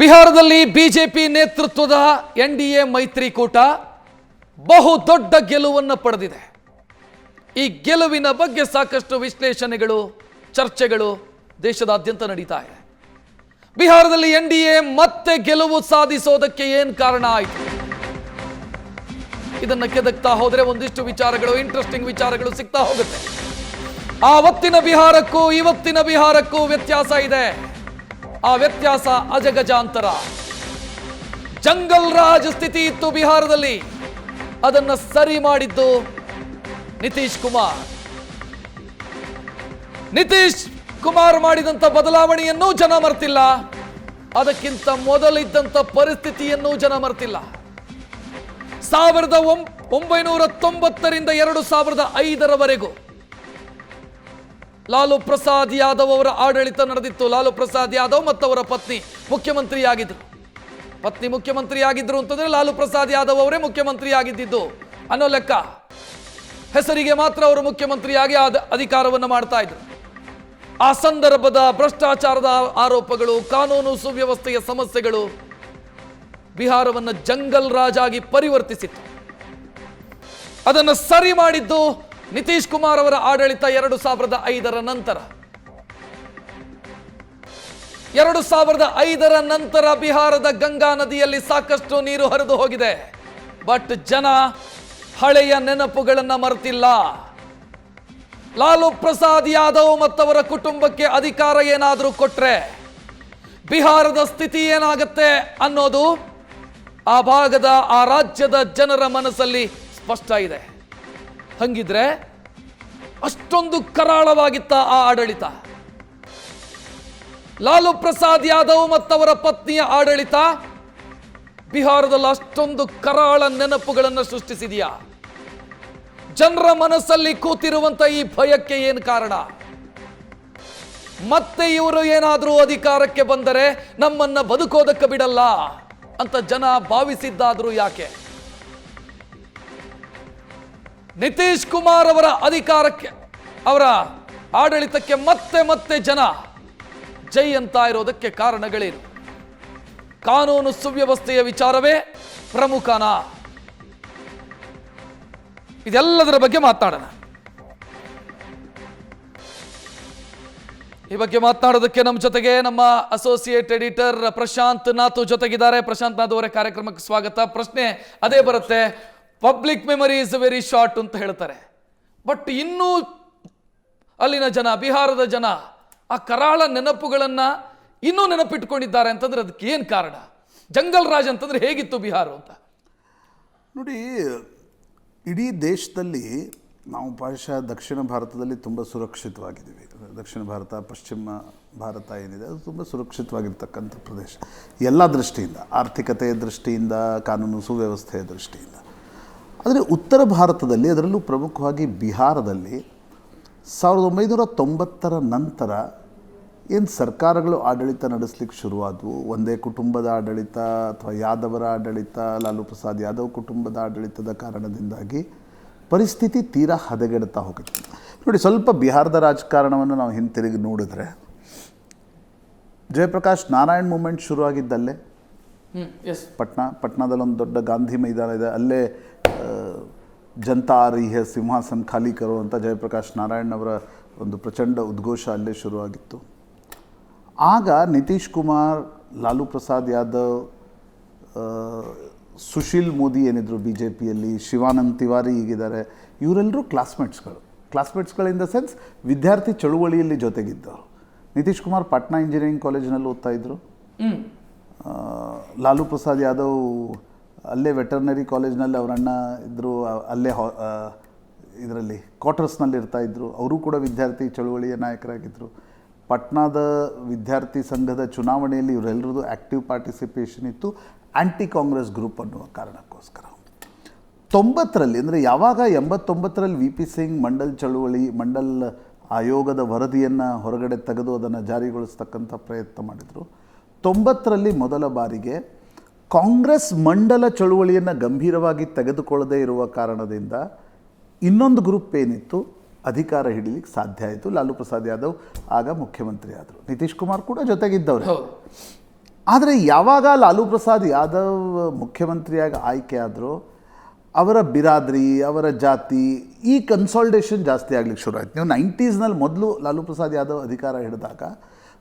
ಬಿಹಾರದಲ್ಲಿ ಬಿಜೆಪಿ ನೇತೃತ್ವದ N D A ಮೈತ್ರಿಕೂಟ ಬಹು ದೊಡ್ಡ ಗೆಲುವನ್ನು ಪಡೆದಿದೆ. ಈ ಗೆಲುವಿನ ಬಗ್ಗೆ ಸಾಕಷ್ಟು ವಿಶ್ಲೇಷಣೆಗಳು, ಚರ್ಚೆಗಳು ದೇಶದಾದ್ಯಂತ ನಡೀತಾ ಇದೆ. ಬಿಹಾರದಲ್ಲಿ ಎನ್ ಡಿ ಎ ಮತ್ತೆ ಗೆಲುವು ಸಾಧಿಸೋದಕ್ಕೆ ಏನು ಕಾರಣ ಆಯಿತು? ಇದನ್ನು ಕೆದಕ್ತಾ ಹೋದರೆ ಒಂದಿಷ್ಟು ವಿಚಾರಗಳು ಇಂಟ್ರೆಸ್ಟಿಂಗ್ ವಿಚಾರಗಳು ಸಿಗ್ತಾ ಹೋಗುತ್ತೆ. ಆವತ್ತಿನ ಬಿಹಾರಕ್ಕೂ ಇವತ್ತಿನ ಬಿಹಾರಕ್ಕೂ ವ್ಯತ್ಯಾಸ ಇದೆ. ಆ ವ್ಯತ್ಯಾಸ ಅಜಗಜಾಂತರ. ಜಂಗಲ್ ರಾಜ್ ಸ್ಥಿತಿ ಇತ್ತು ಬಿಹಾರದಲ್ಲಿ. ಅದನ್ನು ಸರಿ ಮಾಡಿದ್ದು ನಿತೀಶ್ ಕುಮಾರ್. ನಿತೀಶ್ ಕುಮಾರ್ ಮಾಡಿದಂತ ಬದಲಾವಣೆಯನ್ನೂ ಜನ ಮರ್ತಿಲ್ಲ. ಅದಕ್ಕಿಂತ ಮೊದಲಿದ್ದಂಥ ಪರಿಸ್ಥಿತಿಯನ್ನೂ ಜನ ಮರ್ತಿಲ್ಲ. ಸಾವಿರದ ಒಂಬೈನೂರ ತೊಂಬತ್ತರಿಂದ ಎರಡು ಸಾವಿರದ ಐದರವರೆಗೂ. ಲಾಲು ಪ್ರಸಾದ್ ಯಾದವ್ ಅವರ ಆಡಳಿತ ನಡೆದಿತ್ತು. ಲಾಲು ಪ್ರಸಾದ್ ಯಾದವ್ ಮತ್ತವರ ಪತ್ನಿ ಮುಖ್ಯಮಂತ್ರಿಯಾಗಿದ್ದರು ಪತ್ನಿ ಮುಖ್ಯಮಂತ್ರಿಯಾಗಿದ್ರು ಅಂತಂದ್ರೆ ಲಾಲು ಪ್ರಸಾದ್ ಯಾದವ್ ಅವರೇ ಮುಖ್ಯಮಂತ್ರಿಯಾಗಿದ್ದಿದ್ದು. ಅನ್ನೋ ಲೆಕ್ಕ. ಹೆಸರಿಗೆ ಮಾತ್ರ ಅವರು ಮುಖ್ಯಮಂತ್ರಿಯಾಗಿ ಆದ ಅಧಿಕಾರವನ್ನು ಮಾಡ್ತಾ ಇದ್ರು. ಆ ಸಂದರ್ಭದ ಭ್ರಷ್ಟಾಚಾರದ ಆರೋಪಗಳು, ಕಾನೂನು ಸುವ್ಯವಸ್ಥೆಯ ಸಮಸ್ಯೆಗಳು ಬಿಹಾರವನ್ನು ಜಂಗಲ್ ರಾಜ್ ಆಗಿ ಪರಿವರ್ತಿಸಿತ್ತು. ಅದನ್ನು ಸರಿ ಮಾಡಿದ್ದು ನಿತೀಶ್ ಕುಮಾರ್ ಅವರ ಆಡಳಿತ ಎರಡು ಸಾವಿರದ ಐದರ ನಂತರ. ಎರಡು ಸಾವಿರದ ಐದರ ನಂತರ ಬಿಹಾರದ ಗಂಗಾ ನದಿಯಲ್ಲಿ ಸಾಕಷ್ಟು ನೀರು ಹರಿದು ಹೋಗಿದೆ. ಬಟ್ ಜನ ಹಳೆಯ ನೆನಪುಗಳನ್ನು ಮರೆತಿಲ್ಲ. ಲಾಲು ಪ್ರಸಾದ್ ಯಾದವ್ ಮತ್ತವರ ಕುಟುಂಬಕ್ಕೆ ಅಧಿಕಾರ ಏನಾದರೂ ಕೊಟ್ರೆ ಬಿಹಾರದ ಸ್ಥಿತಿ ಏನಾಗುತ್ತೆ ಅನ್ನೋದು ಆ ಭಾಗದ, ಆ ರಾಜ್ಯದ ಜನರ ಮನಸ್ಸಲ್ಲಿ ಸ್ಪಷ್ಟ ಇದೆ. ಹಂಗಿದ್ರೆ ಅಷ್ಟೊಂದು ಕರಾಳವಾಗಿತ್ತ ಆ ಆಡಳಿತ. ಲಾಲು ಪ್ರಸಾದ್ ಯಾದವ್ ಮತ್ತವರ ಪತ್ನಿಯ ಆಡಳಿತ. ಬಿಹಾರದಲ್ಲಿ ಅಷ್ಟೊಂದು ಕರಾಳ ನೆನಪುಗಳನ್ನು ಸೃಷ್ಟಿಸಿದೆಯಾ. ಜನರ ಮನಸ್ಸಲ್ಲಿ ಕೂತಿರುವಂತ ಈ ಭಯಕ್ಕೆ ಏನು ಕಾರಣ? ಮತ್ತೆ ಇವರು ಏನಾದರೂ ಅಧಿಕಾರಕ್ಕೆ ಬಂದರೆ ನಮ್ಮನ್ನ ಬದುಕೋದಕ್ಕೆ ಬಿಡಲ್ಲ ಅಂತ ಜನ ಭಾವಿಸಿದ್ದಾದ್ರೂ ಯಾಕೆ? ನಿತೀಶ್ ಕುಮಾರ್ ಅವರ ಅಧಿಕಾರಕ್ಕೆ, ಅವರ ಆಡಳಿತಕ್ಕೆ ಮತ್ತೆ ಮತ್ತೆ ಜನ ಜೈ ಅಂತ ಇರೋದಕ್ಕೆ ಕಾರಣಗಳೇನು? ಕಾನೂನು ಸುವ್ಯವಸ್ಥೆಯ ವಿಚಾರವೇ ಪ್ರಮುಖನ? ಇದೆಲ್ಲದರ ಬಗ್ಗೆ ಮಾತನಾಡೋಣ ಈ ಬಗ್ಗೆ ಮಾತನಾಡೋದಕ್ಕೆ ನಮ್ಮ ಜೊತೆಗೆ ನಮ್ಮ ಅಸೋಸಿಯೇಟ್ ಎಡಿಟರ್ ಪ್ರಶಾಂತ್ ನಾಥು ಜೊತೆಗಿದ್ದಾರೆ. ಪ್ರಶಾಂತ್ ನಾಥ್ ಅವರೇ ಕಾರ್ಯಕ್ರಮಕ್ಕೆ ಸ್ವಾಗತ. ಪ್ರಶ್ನೆ ಅದೇ ಬರುತ್ತೆ. Public memory is very short ಅಂತ ಹೇಳ್ತಾರೆ. ಬಟ್ ಇನ್ನೂ ಅಲ್ಲಿನ ಜನ, ಬಿಹಾರದ ಜನ, ಆ ಕರಾಳ ನೆನಪುಗಳನ್ನ ಇನ್ನೂ ನೆನಪಿಟ್ಕೊಂಡಿದ್ದಾರೆ ಅಂತಂದ್ರೆ ಅದಕ್ಕೆ ಏನು ಕಾರಣ? ಜಂಗಲ್ ರಾಜ್ ಅಂತಂದ್ರೆ ಹೇಗಿತ್ತು ಬಿಹಾರ ಅಂತ? ನೋಡಿ, ಇಡೀ ದೇಶದಲ್ಲಿ ನಾವು ಪ್ರಾಯಶಃ ದಕ್ಷಿಣ ಭಾರತದಲ್ಲಿ ತುಂಬ ಸುರಕ್ಷಿತವಾಗಿದ್ದೀವಿ. ದಕ್ಷಿಣ ಭಾರತ, ಪಶ್ಚಿಮ ಭಾರತ ಏನಿದೆ, ಅದು ತುಂಬ ಸುರಕ್ಷಿತವಾಗಿರ್ತಕ್ಕಂಥ ಪ್ರದೇಶ. ಎಲ್ಲ ದೃಷ್ಟಿಯಿಂದ, ಆರ್ಥಿಕತೆಯ ದೃಷ್ಟಿಯಿಂದ, ಕಾನೂನು ಸುವ್ಯವಸ್ಥೆಯ ದೃಷ್ಟಿಯಿಂದ. ಆದರೆ ಉತ್ತರ ಭಾರತದಲ್ಲಿ, ಅದರಲ್ಲೂ ಪ್ರಮುಖವಾಗಿ ಬಿಹಾರದಲ್ಲಿ ಸಾವಿರದ ಒಂಬೈನೂರ ತೊಂಬತ್ತರ ನಂತರ ಏನು ಸರ್ಕಾರಗಳು ಆಡಳಿತ ನಡೆಸಲಿಕ್ಕೆ ಶುರುವಾದವು? ಒಂದೇ ಕುಟುಂಬದ ಆಡಳಿತ ಅಥವಾ ಯಾದವರ ಆಡಳಿತ, ಲಾಲು ಪ್ರಸಾದ್ ಯಾದವ್ ಕುಟುಂಬದ ಆಡಳಿತದ ಕಾರಣದಿಂದಾಗಿ ಪರಿಸ್ಥಿತಿ ತೀರಾ ಹದಗೆಡ್ತಾ ಹೋಗುತ್ತೆ. ನೋಡಿ, ಸ್ವಲ್ಪ ಬಿಹಾರದ ರಾಜಕಾರಣವನ್ನು ನಾವು ಹಿಂತಿರುಗಿ ನೋಡಿದ್ರೆ ಜಯಪ್ರಕಾಶ್ ನಾರಾಯಣ್ ಮೂಮೆಂಟ್ ಶುರುವಾಗಿದ್ದಲ್ಲೇ. ಪಟ್ನಾ ಪಟ್ನಾದಲ್ಲಿ ಒಂದು ದೊಡ್ಡ ಗಾಂಧಿ ಮೈದಾನ ಇದೆ. ಅಲ್ಲೇ ಆ, ಜನತಾ ಆ ರಹಿ ಸಿಂಹಾಸನ ಖಾಲಿ ಕರೋ ಅಂತ ಜಯಪ್ರಕಾಶ್ ನಾರಾಯಣ್ ಅವರ ಒಂದು ಪ್ರಚಂಡ ಉದ್ಘೋಷ ಅಲ್ಲೇ ಶುರುವಾಗಿತ್ತು. ಆಗ ನಿತೀಶ್ ಕುಮಾರ್ ಲಾಲು ಪ್ರಸಾದ್ ಯಾದವ್ ಸುಶೀಲ್ ಮೋದಿ ಏನಿದ್ರು ಬಿ ಜೆ ಪಿಯಲ್ಲಿ ಶಿವಾನಂದ್ ತಿವಾರಿ ಈಗಿದ್ದಾರೆ ಇವರೆಲ್ಲರೂ ಕ್ಲಾಸ್ಮೇಟ್ಸ್ಗಳು ಕ್ಲಾಸ್ಮೇಟ್ಸ್ಗಳು ಇನ್ ದ ಸೆನ್ಸ್ ವಿದ್ಯಾರ್ಥಿ ಚಳುವಳಿಯಲ್ಲಿ ಜೊತೆಗಿದ್ದವರು. ನಿತೀಶ್ ಕುಮಾರ್ ಪಟ್ನಾ ಇಂಜಿನಿಯರಿಂಗ್ ಕಾಲೇಜಿನಲ್ಲಿ ಓದ್ತಾ ಇದ್ರು. ಲಾಲು ಪ್ರಸಾದ್ ಯಾದವ್ ಅಲ್ಲೇ ವೆಟರ್ನರಿ ಕಾಲೇಜ್ನಲ್ಲಿ ಅವರ ಅಣ್ಣ ಇದ್ದರು ಅಲ್ಲೇ ಹಾ ಇದರಲ್ಲಿ, ಕ್ವಾರ್ಟರ್ಸ್ನಲ್ಲಿ ಇರ್ತಾ ಇದ್ದರು ಅವರು ಕೂಡ ವಿದ್ಯಾರ್ಥಿ ಚಳುವಳಿಯ ನಾಯಕರಾಗಿದ್ದರು ಪಟ್ನಾದ ವಿದ್ಯಾರ್ಥಿ ಸಂಘದ ಚುನಾವಣೆಯಲ್ಲಿ ಇವರೆಲ್ಲರದು ಆ್ಯಕ್ಟಿವ್ ಪಾರ್ಟಿಸಿಪೇಷನ್ ಇತ್ತು. ಆ್ಯಂಟಿ ಕಾಂಗ್ರೆಸ್ ಗ್ರೂಪ್ ಅನ್ನುವ ಕಾರಣಕ್ಕೋಸ್ಕರ. ತೊಂಬತ್ತರಲ್ಲಿ, ಅಂದರೆ ಯಾವಾಗ ಎಂಬತ್ತೊಂಬತ್ತರಲ್ಲಿ ವಿ ಪಿ ಸಿಂಗ್ ಮಂಡಲ್ ಚಳುವಳಿ, ಮಂಡಲ್ ಆಯೋಗದ ವರದಿಯನ್ನು ಹೊರಗಡೆ ತೆಗೆದು ಅದನ್ನು ಜಾರಿಗೊಳಿಸ್ತಕ್ಕಂಥ ಪ್ರಯತ್ನ ಮಾಡಿದರು. ತೊಂಬತ್ತರಲ್ಲಿ ಮೊದಲ ಬಾರಿಗೆ ಕಾಂಗ್ರೆಸ್ ಮಂಡಲ ಚಳುವಳಿಯನ್ನು ಗಂಭೀರವಾಗಿ ತೆಗೆದುಕೊಳ್ಳದೇ ಇರುವ ಕಾರಣದಿಂದ ಇನ್ನೊಂದು ಗ್ರೂಪ್ ಏನಿತ್ತು ಅಧಿಕಾರ ಹಿಡಿಲಿಕ್ಕೆ ಸಾಧ್ಯ ಆಯಿತು. ಲಾಲು ಪ್ರಸಾದ್ ಯಾದವ್ ಆಗ ಮುಖ್ಯಮಂತ್ರಿ ಆದರು. ನಿತೀಶ್ ಕುಮಾರ್ ಕೂಡ ಜೊತೆಗಿದ್ದವರು. ಆದರೆ ಯಾವಾಗ ಲಾಲು ಪ್ರಸಾದ್ ಯಾದವ್ ಮುಖ್ಯಮಂತ್ರಿಯಾಗಿ ಆಯ್ಕೆ ಆದರೂ ಅವರ ಬಿರಾದ್ರಿ ಅವರ ಜಾತಿ ಈ ಕನ್ಸಾಲ್ಟೇಷನ್ ಜಾಸ್ತಿ ಆಗಲಿಕ್ಕೆ ಶುರು ಆಯ್ತು. ನೀವು ನೈಂಟೀಸ್ನಲ್ಲಿ ಮೊದಲು ಲಾಲು ಪ್ರಸಾದ್ ಯಾದವ್ ಅಧಿಕಾರ ಹಿಡಿದಾಗ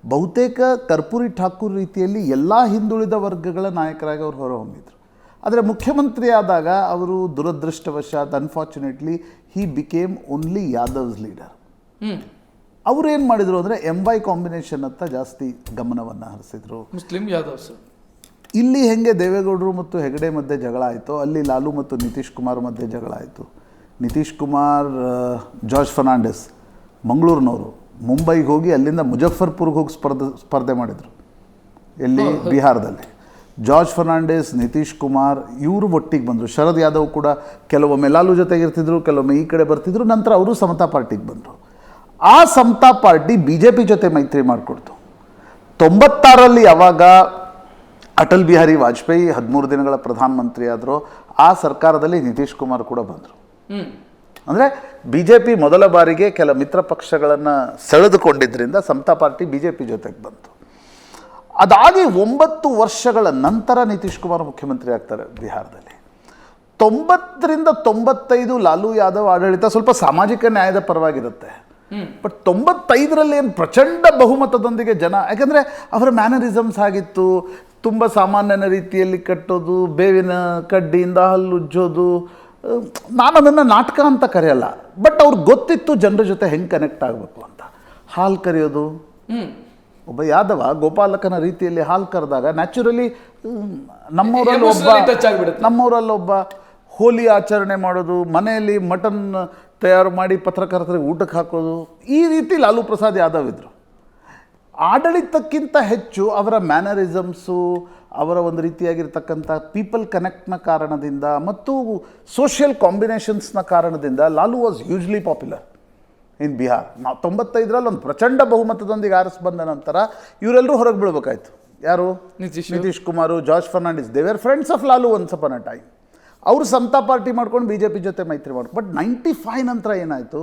ಬಹುತೇಕ ಕರ್ಪೂರಿ ಠಾಕೂರ್ ರೀತಿಯಲ್ಲಿ ಎಲ್ಲ ಹಿಂದುಳಿದ ವರ್ಗಗಳ ನಾಯಕರಾಗಿ ಅವರು ಹೊರಹೊಮ್ಮಿದ್ರು. ಆದರೆ ಮುಖ್ಯಮಂತ್ರಿ ಆದಾಗ ಅವರು ದುರದೃಷ್ಟವಶಾತ್ unfortunately he became only Yadavs leader ಅವರು ಏನು ಮಾಡಿದರು ಅಂದರೆ ಎಂ ವೈ ಕಾಂಬಿನೇಷನ್ ಅಂತ ಜಾಸ್ತಿ ಗಮನವನ್ನು ಹರಿಸಿದ್ರು. ಮುಸ್ಲಿಂ ಯಾದವ್ಸ್. ಇಲ್ಲಿ ಹೆಂಗೆ ದೇವೇಗೌಡರು ಮತ್ತು ಹೆಗಡೆ ಮಧ್ಯೆ ಜಗಳ ಆಯಿತು ಅಲ್ಲಿ ಲಾಲು ಮತ್ತು ನಿತೀಶ್ ಕುಮಾರ್ ಮಧ್ಯೆ ಜಗಳ ಆಯಿತು. ನಿತೀಶ್ ಕುಮಾರ್ ಜಾರ್ಜ್ ಫರ್ನಾಂಡಿಸ್ ಮಂಗಳೂರಿನವರು. ಮುಂಬೈಗೆ ಹೋಗಿ ಅಲ್ಲಿಂದ ಮುಜಫರ್ಪುರ್ಗೆ ಹೋಗಿ ಸ್ಪರ್ಧೆ ಸ್ಪರ್ಧೆ ಮಾಡಿದರು. ಎಲ್ಲಿ? ಬಿಹಾರದಲ್ಲಿ. ಜಾರ್ಜ್ ಫರ್ನಾಂಡಿಸ್ ನಿತೀಶ್ ಕುಮಾರ್ ಇವರು ಒಟ್ಟಿಗೆ ಬಂದರು. ಶರದ್ ಯಾದವ್ ಕೂಡ ಕೆಲವೊಮ್ಮೆ ಲಾಲು ಜೊತೆಗೆ ಇರ್ತಿದ್ರು ಕೆಲವೊಮ್ಮೆ ಈ ಕಡೆ ಬರ್ತಿದ್ರು ನಂತರ ಅವರು ಸಮತಾ ಪಾರ್ಟಿಗೆ ಬಂದರು. ಆ Samata party B J P ಜೊತೆ ಮೈತ್ರಿ ಮಾಡಿಕೊಡ್ತು. ತೊಂಬತ್ತಾರಲ್ಲಿ ಯಾವಾಗ ಅಟಲ್ ಬಿಹಾರಿ ವಾಜಪೇಯಿ ಹದಿಮೂರು ದಿನಗಳ ಪ್ರಧಾನಮಂತ್ರಿ ಆದರೂ ಆ ಸರ್ಕಾರದಲ್ಲಿ ನಿತೀಶ್ ಕುಮಾರ್ ಕೂಡ ಬಂದರು. ಅಂದರೆ ಬಿ ಜೆ ಪಿ ಮೊದಲ ಬಾರಿಗೆ ಕೆಲ ಮಿತ್ರ ಪಕ್ಷಗಳನ್ನು ಸೆಳೆದುಕೊಂಡಿದ್ದರಿಂದ Samata party B J P ಜೊತೆಗೆ ಬಂತು. ಅದಾಗಿ ಒಂಬತ್ತು ವರ್ಷಗಳ ನಂತರ ನಿತೀಶ್ ಕುಮಾರ್ ಮುಖ್ಯಮಂತ್ರಿ ಆಗ್ತಾರೆ ಬಿಹಾರದಲ್ಲಿ. ತೊಂಬತ್ತರಿಂದ ತೊಂಬತ್ತೈದು ಲಾಲು ಯಾದವ್ ಆಡಳಿತ ಸ್ವಲ್ಪ ಸಾಮಾಜಿಕ ನ್ಯಾಯದ ಪರವಾಗಿರುತ್ತೆ. ಬಟ್ ತೊಂಬತ್ತೈದರಲ್ಲಿ ಏನು ಪ್ರಚಂಡ ಬಹುಮತದೊಂದಿಗೆ ಜನ ಯಾಕಂದರೆ ಅವರ ಮ್ಯಾನರಿಸಮ್ಸ್ ಆಗಿತ್ತು. ತುಂಬ ಸಾಮಾನ್ಯನ ರೀತಿಯಲ್ಲಿ ಕಟ್ಟೋದು ಬೇವಿನ ಕಡ್ಡಿಯಿಂದ ಹಲ್ಲುಜ್ಜೋದು ನಾನು ಅದನ್ನು ನಾಟಕ ಅಂತ ಕರೆಯಲ್ಲ ಬಟ್ ಅವ್ರಿಗೆ ಗೊತ್ತಿತ್ತು ಜನರ ಜೊತೆ ಹೆಂಗೆ ಕನೆಕ್ಟ್ ಆಗಬೇಕು ಅಂತ. ಹಾಲು ಕರೆಯೋದು. ಒಬ್ಬ ಯಾದವ ಗೋಪಾಲಕನ ರೀತಿಯಲ್ಲಿ ಹಾಲು ಕರೆದಾಗ ನ್ಯಾಚುರಲಿ ನಮ್ಮೂರಲ್ಲಿ ಒಬ್ಬ ನಮ್ಮೂರಲ್ಲಿ. ಒಬ್ಬ ಹೋಲಿ ಆಚರಣೆ ಮಾಡೋದು ಮನೆಯಲ್ಲಿ ಮಟನ್ ತಯಾರು ಮಾಡಿ ಪತ್ರಕರ್ತರಿಗೆ ಊಟಕ್ಕೆ ಹಾಕೋದು ಈ ರೀತಿ ಲಾಲು ಪ್ರಸಾದ್ ಯಾದವ್ ಇದ್ರು. ಆಡಳಿತಕ್ಕಿಂತ ಹೆಚ್ಚು ಅವರ ಮ್ಯಾನರಿಸಮ್ಸು ಅವರ ಒಂದು ರೀತಿಯಾಗಿರ್ತಕ್ಕಂಥ ಪೀಪಲ್ ಕನೆಕ್ಟ್ನ ಕಾರಣದಿಂದ ಮತ್ತು ಸೋಷಿಯಲ್ ಕಾಂಬಿನೇಷನ್ಸ್ನ ಕಾರಣದಿಂದ Lalu was usually popular in Bihar. ನಾವು ತೊಂಬತ್ತೈದರಲ್ಲಿ ಒಂದು ಪ್ರಚಂಡ ಬಹುಮತದೊಂದಿಗೆ ಆರಿಸ್ ಬಂದ ನಂತರ ಇವರೆಲ್ಲರೂ ಹೊರಗೆ ಬೀಳ್ಬೇಕಾಯ್ತು. ಯಾರು? Nitish Nitish Kumar George Fernandes. ದೇವರ್ friends of Lalu once upon a time ಅವರು ಸಮತಾ ಪಾರ್ಟಿ ಮಾಡ್ಕೊಂಡು ಬಿ ಜೆ ಪಿ ಜೊತೆ ಮೈತ್ರಿ ಮಾಡಿ ಬಟ್ ನೈಂಟಿ ಫೈವ್ ನಂತರ ಏನಾಯಿತು?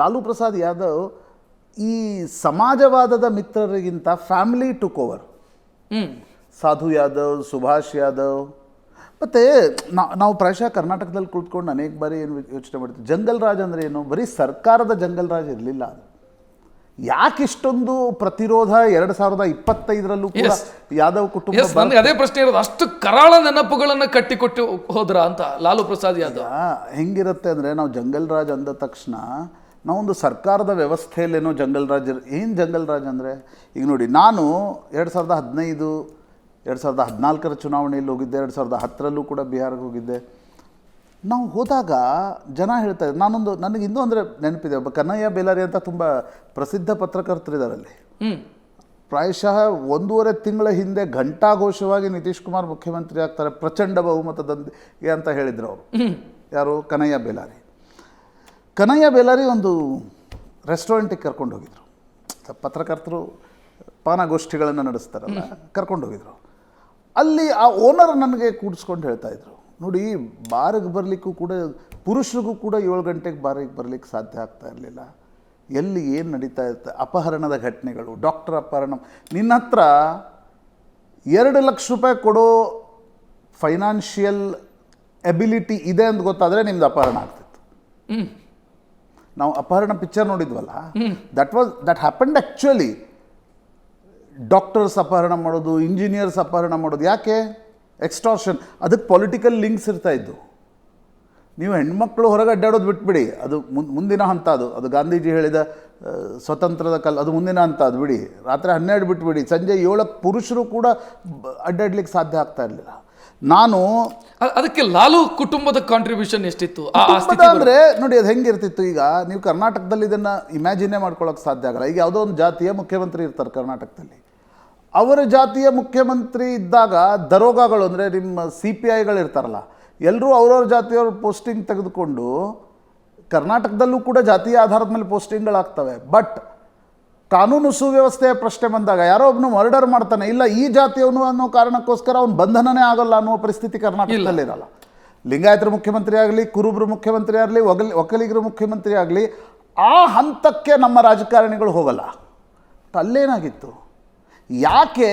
ಲಾಲು ಪ್ರಸಾದ್ ಯಾದವ್ ಈ ಸಮಾಜವಾದದ ಮಿತ್ರರಿಗಿಂತ family took over Sadhu Yadav Subhash Yadav. ಮತ್ತು ನಾವು ಪ್ರಾಯಶಃ ಕರ್ನಾಟಕದಲ್ಲಿ ಕುಳಿತುಕೊಂಡು ಅನೇಕ ಬಾರಿ ಏನು ಯೋಚನೆ ಮಾಡ್ತೀವಿ. ಜಂಗಲ್ ರಾಜ್ ಅಂದರೆ ಏನು? ಬರೀ ಸರ್ಕಾರದ ಜಂಗಲ್ ರಾಜ್ ಇರಲಿಲ್ಲ ಅದು. ಯಾಕೆ ಇಷ್ಟೊಂದು ಪ್ರತಿರೋಧ ಎರಡು ಸಾವಿರದ ಇಪ್ಪತ್ತೈದರಲ್ಲೂ ಕೂಡ ಯಾದವ್ ಕುಟುಂಬ ಅದೇ ಪ್ರಶ್ನೆ ಇರೋದು. ಅಷ್ಟು ಕರಾಳ ನೆನಪುಗಳನ್ನು ಕಟ್ಟಿಕೊಟ್ಟು ಹೋದ್ರ ಅಂತ ಲಾಲು ಪ್ರಸಾದ್ ಯಾದವ್. ಹೆಂಗಿರುತ್ತೆ ಅಂದರೆ ನಾವು ಜಂಗಲ್ ರಾಜ್ ಅಂದ ತಕ್ಷಣ ನಾವೊಂದು ಸರ್ಕಾರದ ವ್ಯವಸ್ಥೆಯಲ್ಲೇನೋ ಜಂಗಲ್ ರಾಜ್ ಏನು ಜಂಗಲ್ ರಾಜ್ ಅಂದರೆ? ಈಗ ನೋಡಿ ನಾನು ಎರಡು ಸಾವಿರದ ಹದಿನೈದು ಎರಡು ಸಾವಿರದ ಹದಿನಾಲ್ಕರ ಚುನಾವಣೆಯಲ್ಲಿ ಹೋಗಿದ್ದೆ ಎರಡು ಸಾವಿರದ ಹತ್ತರಲ್ಲೂ ಕೂಡ ಬಿಹಾರಕ್ಕೆ ಹೋಗಿದ್ದೆ. ನಾವು ಹೋದಾಗ ಜನ ಹೇಳ್ತಾ ಇದ್ರು ನಾನೊಂದು ನನಗೆ ಇನ್ನೂ ಅಂದರೆ ನೆನಪಿದೆ ಒಬ್ಬ ಕನ್ನಯ್ಯ ಬೇಲಾರಿ ಅಂತ ತುಂಬ ಪ್ರಸಿದ್ಧ ಪತ್ರಕರ್ತರಿದ್ದಾರೆ ಅಲ್ಲಿ. ಪ್ರಾಯಶಃ ಒಂದೂವರೆ ತಿಂಗಳ ಹಿಂದೆ ಘಂಟಾಘೋಷವಾಗಿ ನಿತೀಶ್ ಕುಮಾರ್ ಮುಖ್ಯಮಂತ್ರಿ ಆಗ್ತಾರೆ ಪ್ರಚಂಡ ಬಹುಮತದೊಂದಿಗೆ ಅಂತ ಹೇಳಿದರು ಅವರು. ಯಾರು? ಕನಯ್ಯ ಬೇಲಾರಿ. ಕನಯ್ಯ ಬೇಲಾರಿ ಒಂದು ರೆಸ್ಟೋರೆಂಟಿಗೆ ಕರ್ಕೊಂಡು ಹೋಗಿದ್ರು. ಪತ್ರಕರ್ತರು ಪಾನಗೋಷ್ಠಿಗಳನ್ನು ನಡೆಸ್ತಾರಲ್ಲ ಕರ್ಕೊಂಡು ಹೋಗಿದ್ರು. ಅಲ್ಲಿ ಆ ಓನರ್ ನನಗೆ ಕೂಡಿಸ್ಕೊಂಡು ಹೇಳ್ತಾ ಇದ್ರು. ನೋಡಿ ಬಾರಿಗೆ ಬರಲಿಕ್ಕೂ ಕೂಡ ಪುರುಷರಿಗೂ ಕೂಡ ಏಳು ಗಂಟೆಗೆ ಬಾರಿಗೆ ಬರಲಿಕ್ಕೆ ಸಾಧ್ಯ ಆಗ್ತಾ ಇರಲಿಲ್ಲ. ಎಲ್ಲಿ ಏನು ನಡೀತಾ ಇರುತ್ತೆ? ಅಪಹರಣದ ಘಟನೆಗಳು ಡಾಕ್ಟರ್ ಅಪಹರಣ. ನಿನ್ನ ಹತ್ರ ಎರಡು ಲಕ್ಷ ರೂಪಾಯಿ ಕೊಡೋ ಫೈನಾನ್ಷಿಯಲ್ ಎಬಿಲಿಟಿ ಇದೆ ಅಂತ ಗೊತ್ತಾದರೆ ನಿಮ್ದು ಅಪಹರಣ ಆಗ್ತಿತ್ತು. ನಾವು ಅಪಹರಣ picture ನೋಡಿದ್ವಲ್ಲ? That was that happened actually doctors ಅಪಹರಣ ಮಾಡೋದು ಇಂಜಿನಿಯರ್ಸ್ ಅಪಹರಣ ಮಾಡೋದು ಯಾಕೆ? ಎಕ್ಸ್ಟಾರ್ಷನ್ ಅದಕ್ಕೆ ಪೊಲಿಟಿಕಲ್ ಲಿಂಕ್ಸ್ ಇರ್ತಾ ಇದ್ದು ನೀವು ಹೆಣ್ಮಕ್ಳು ಹೊರಗೆ ಅಡ್ಡಾಡೋದು ಬಿಟ್ಬಿಡಿ. ಅದು ಮುನ್- ಮುಂದಿನ ಹಂತ ಅದು. ಅದು ಗಾಂಧೀಜಿ ಹೇಳಿದ ಸ್ವತಂತ್ರದ ಕಲ್ ಅದು ಮುಂದಿನ ಹಂತ ಅದು ಬಿಡಿ. ರಾತ್ರಿ ಹನ್ನೆರಡು ಬಿಟ್ಬಿಡಿ. ಸಂಜೆ ಏಳಕ್ಕೆ ಪುರುಷರು ಕೂಡ ಅಡ್ಡಾಡ್ಲಿಕ್ಕೆ ಸಾಧ್ಯ ಆಗ್ತಾ ಇರಲಿಲ್ಲ. ನಾನು ಅದಕ್ಕೆ ಲಾಲು ಕುಟುಂಬದ ಕಾಂಟ್ರಿಬ್ಯೂಷನ್ ಎಷ್ಟಿತ್ತು? ಅಂದ್ರೆ ನೋಡಿ ಅದು ಹೆಂಗಿರ್ತಿತ್ತು ಈಗ ನೀವು ಕರ್ನಾಟಕದಲ್ಲಿ ಇದನ್ನು ಇಮ್ಯಾಜಿನೇ ಮಾಡ್ಕೊಳ್ಳೋಕೆ ಸಾಧ್ಯ ಆಗಲ್ಲ. ಈಗ ಯಾವುದೋ ಒಂದು ಜಾತಿಯ ಮುಖ್ಯಮಂತ್ರಿ ಇರ್ತಾರೆ ಕರ್ನಾಟಕದಲ್ಲಿ. ಅವರ ಜಾತಿಯ ಮುಖ್ಯಮಂತ್ರಿ ಇದ್ದಾಗ ದರೋಗಾಗಳು ಅಂದರೆ ನಿಮ್ಮ ಸಿ ಪಿ ಐಗಳು ಇರ್ತಾರಲ್ಲ ಎಲ್ಲರೂ ಅವ್ರವ್ರ ಜಾತಿಯವ್ರ ಪೋಸ್ಟಿಂಗ್ ತೆಗೆದುಕೊಂಡು ಕರ್ನಾಟಕದಲ್ಲೂ ಕೂಡ ಜಾತಿಯ ಆಧಾರದ ಮೇಲೆ ಪೋಸ್ಟಿಂಗ್ಗಳಾಗ್ತವೆ ಬಟ್ ಕಾನೂನು ಸುವ್ಯವಸ್ಥೆಯ ಪ್ರಶ್ನೆ ಬಂದಾಗ ಯಾರೋ ಒಬ್ಬನು ಮರ್ಡರ್ ಮಾಡ್ತಾನೆ ಇಲ್ಲ ಈ ಜಾತಿಯವನು ಅನ್ನೋ ಕಾರಣಕ್ಕೋಸ್ಕರ ಅವ್ನು ಬಂಧನನೇ ಆಗಲ್ಲ ಅನ್ನೋ ಪರಿಸ್ಥಿತಿ ಕರ್ನಾಟಕದಲ್ಲಿ ಇರಲ್ಲ. ಲಿಂಗಾಯತರ ಮುಖ್ಯಮಂತ್ರಿ ಆಗಲಿ ಕುರುಬ್ರ ಮುಖ್ಯಮಂತ್ರಿ ಆಗಲಿ ಒಗಲಿ ಒಕ್ಕಲಿಗರ ಮುಖ್ಯಮಂತ್ರಿ ಆಗಲಿ ಆ ಹಂತಕ್ಕೆ ನಮ್ಮ ರಾಜಕಾರಣಿಗಳು ಹೋಗಲ್ಲ. ಅಲ್ಲೇನಾಗಿತ್ತು ಯಾಕೆ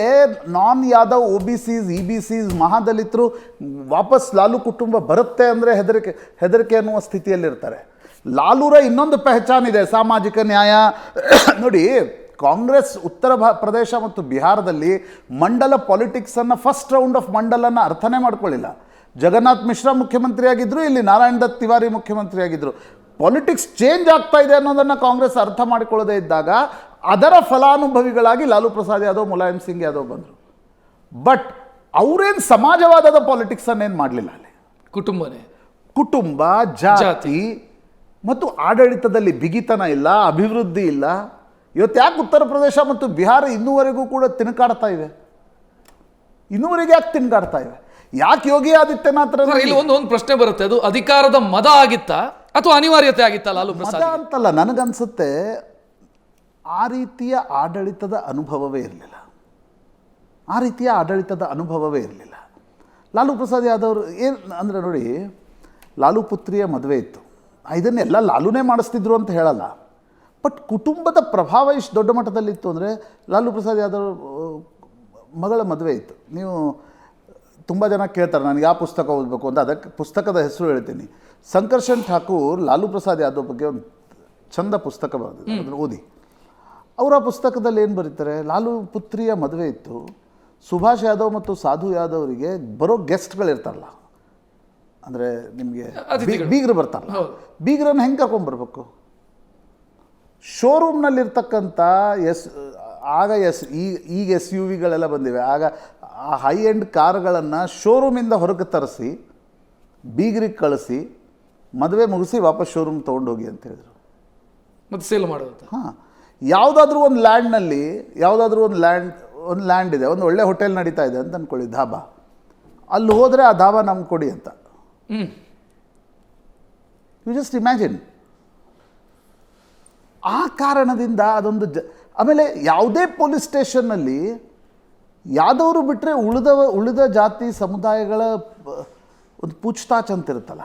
non Yadav O B Cs, E B Cs, ಮಹಾದಲಿತರು ವಾಪಸ್ ಲಾಲು ಕುಟುಂಬ ಬರುತ್ತೆ ಅಂದರೆ ಹೆದರಿಕೆ ಹೆದರಿಕೆ ಅನ್ನುವ ಸ್ಥಿತಿಯಲ್ಲಿರ್ತಾರೆ. ಲಾಲೂರ ಇನ್ನೊಂದು ಪೆಹಚಾನ್ ಇದೆ, ಸಾಮಾಜಿಕ ನ್ಯಾಯ. ನೋಡಿ, ಕಾಂಗ್ರೆಸ್ ಉತ್ತರ ಭಾ, ಪ್ರದೇಶ ಮತ್ತು ಬಿಹಾರದಲ್ಲಿ ಮಂಡಲ ಪಾಲಿಟಿಕ್ಸನ್ನು ಫಸ್ಟ್ ರೌಂಡ್ ಆಫ್ ಮಂಡಲನ್ನು ಅರ್ಥನೇ ಮಾಡ್ಕೊಳ್ಳಿಲ್ಲ. ಜಗನ್ನಾಥ್ ಮಿಶ್ರಾ ಮುಖ್ಯಮಂತ್ರಿಯಾಗಿದ್ದರು ಇಲ್ಲಿ ನಾರಾಯಣ ದತ್ ತಿವಾರಿ ಮುಖ್ಯಮಂತ್ರಿ ಆಗಿದ್ದರು ಪಾಲಿಟಿಕ್ಸ್ ಚೇಂಜ್ ಆಗ್ತಾ ಇದೆ ಅನ್ನೋದನ್ನು ಕಾಂಗ್ರೆಸ್ ಅರ್ಥ ಮಾಡಿಕೊಳ್ಳದೇ ಇದ್ದಾಗ ಅದರ ಫಲಾನುಭವಿಗಳಾಗಿ ಲಾಲು ಪ್ರಸಾದ್ ಯಾದವ್ ಮುಲಾಯಂ ಸಿಂಗ್ ಯಾದವ್ ಬಂದರು. ಬಟ್ ಅವರೇನು ಸಮಾಜವಾದದ ಪಾಲಿಟಿಕ್ಸ್ ಅನ್ನೇನು ಮಾಡಲಿಲ್ಲ ಅಲ್ಲಿ. ಕುಟುಂಬನೇ. ಕುಟುಂಬ ಜಾತಿ. ಮತ್ತು ಆಡಳಿತದಲ್ಲಿ ಬಿಗಿತನ ಇಲ್ಲ ಅಭಿವೃದ್ಧಿ ಇಲ್ಲ. ಇವತ್ತು ಯಾಕೆ ಉತ್ತರ ಪ್ರದೇಶ ಮತ್ತು ಬಿಹಾರ ಇನ್ನೂವರೆಗೂ ಕೂಡ ತಿನ್ಕಾಡ್ತಾ ಇವೆ? ಇನ್ನೂವರೆಗೆ ಯಾಕೆ ತಿನ್ಕಾಡ್ತಾ ಇವೆ? ಯಾಕೆ ಯೋಗಿ ಆದಿತ್ಯನಾಥ್ ಒಂದು ಒಂದು ಪ್ರಶ್ನೆ ಬರುತ್ತೆ. ಅದು ಅಧಿಕಾರದ ಮದ ಆಗಿತ್ತಾ? ಅಥವಾ ಅನಿವಾರ್ಯತೆ ಆಗಿತ್ತಾ ಲಾಲು ಪ್ರಸಾದ್ ಅಂತಲ್ಲ, ನನಗನ್ಸುತ್ತೆ ಆ ರೀತಿಯ ಆಡಳಿತದ ಅನುಭವವೇ ಇರಲಿಲ್ಲ. ಆ ರೀತಿಯ ಆಡಳಿತದ ಅನುಭವವೇ ಇರಲಿಲ್ಲ. ಲಾಲು ಪ್ರಸಾದ್ ಯಾದವ್ ಏನು ಅಂದರೆ ನೋಡಿ, ಲಾಲು ಪುತ್ರಿಯ ಮದುವೆ ಇತ್ತು. ಇದನ್ನೆಲ್ಲ ಲಾಲುನೇ ಮಾಡಿಸ್ತಿದ್ರು ಅಂತ ಹೇಳಲ್ಲ. ಬಟ್ ಕುಟುಂಬದ ಪ್ರಭಾವ ಇಷ್ಟು ದೊಡ್ಡ ಮಟ್ಟದಲ್ಲಿತ್ತು ಅಂದರೆ ಲಾಲು ಪ್ರಸಾದ್ ಯಾದವ್, ಮಗಳ ಮದುವೆ ಇತ್ತು. ನೀವು ತುಂಬ ಜನ ಕೇಳ್ತಾರೆ ನನಗೆ ಯಾವ ಪುಸ್ತಕ ಓದಬೇಕು ಅಂತ. ಅದಕ್ಕೆ ಪುಸ್ತಕದ ಹೆಸರು ಹೇಳ್ತೀನಿ. ಸಂಕರ್ಷಣ್ ಠಾಕೂರ್ ಲಾಲು ಪ್ರಸಾದ್ ಯಾದವ್ ಬಗ್ಗೆ ಒಂದು ಚಂದ ಪುಸ್ತಕ ಬರೆದಿದ್ದಾರೆ. ಅದನ್ನು ಓದಿ. ಅವರ ಪುಸ್ತಕದಲ್ಲಿ ಏನು ಬರೀತಾರೆ? ಲಾಲು ಪುತ್ರಿಯ ಮದುವೆ ಇತ್ತು. ಸುಭಾಷ್ ಯಾದವ್ ಮತ್ತು ಸಾಧು ಯಾದವ್ ಅವರಿಗೆ ಬರೋ ಗೆಸ್ಟ್ಗಳಿರ್ತಾರಲ್ಲ. ಅಂದರೆ ನಿಮಗೆ. ಬೀಗರು ಬರ್ತಾರಲ್ಲ. ಬೀಗರನ್ನು ಹೆಂಗೆ ಕರ್ಕೊಂಡ್ಬರ್ಬೇಕು ಶೋರೂಮ್ನಲ್ಲಿರ್ತಕ್ಕಂಥ ಎಸ್ ಆಗ ಎಸ್ ಈಗ ಈಗ ಎಸ್ ಯು ವಿಗಳೆಲ್ಲ ಬಂದಿವೆ. ಆಗ ಆ ಹೈ ಎಂಡ್ ಕಾರ್ಗಳನ್ನು ಶೋರೂಮಿಂದ ಹೊರಗೆ ತರಿಸಿ ಬೀಗ್ರಿಗೆ ಕಳಿಸಿ ಮದುವೆ ಮುಗಿಸಿ ವಾಪಸ್ ಶೋರೂಮ್ ತೊಗೊಂಡೋಗಿ ಅಂತ ಹೇಳಿದರು. ಮತ್ತು ಸೇಲ್ ಮಾಡೋದು. ಹಾಂ. ಯಾವುದಾದ್ರೂ ಒಂದು ಲ್ಯಾಂಡ್ನಲ್ಲಿ ಯಾವುದಾದ್ರೂ ಒಂದು ಲ್ಯಾಂಡ್ ಒಂದು ಲ್ಯಾಂಡ್ ಇದೆ ಒಂದು ಒಳ್ಳೆ ಹೋಟೆಲ್ ನಡೀತಾ ಇದೆ ಅಂತ ಅಂದ್ಕೊಳ್ಳಿ ಧಾಬಾ. ಅಲ್ಲಿ ಹೋದರೆ ಆ ಧಾಬಾ ನಮ್ಗೆ ಕೊಡಿ ಅಂತ. ಯು ಜಸ್ಟ್ ಇಮ್ಯಾಜಿನ್ ಆ ಕಾರಣದಿಂದ ಅದೊಂದು ಜ ಆಮೇಲೆ ಯಾವುದೇ ಪೊಲೀಸ್ ಸ್ಟೇಷನ್ನಲ್ಲಿ ಯಾದವರು ಬಿಟ್ಟರೆ ಉಳಿದ ಉಳಿದ ಜಾತಿ ಸಮುದಾಯಗಳ ಒಂದು ಪೂಚ್ತಾಚ್ ಅಂತ ಇರುತ್ತಲ್ಲ?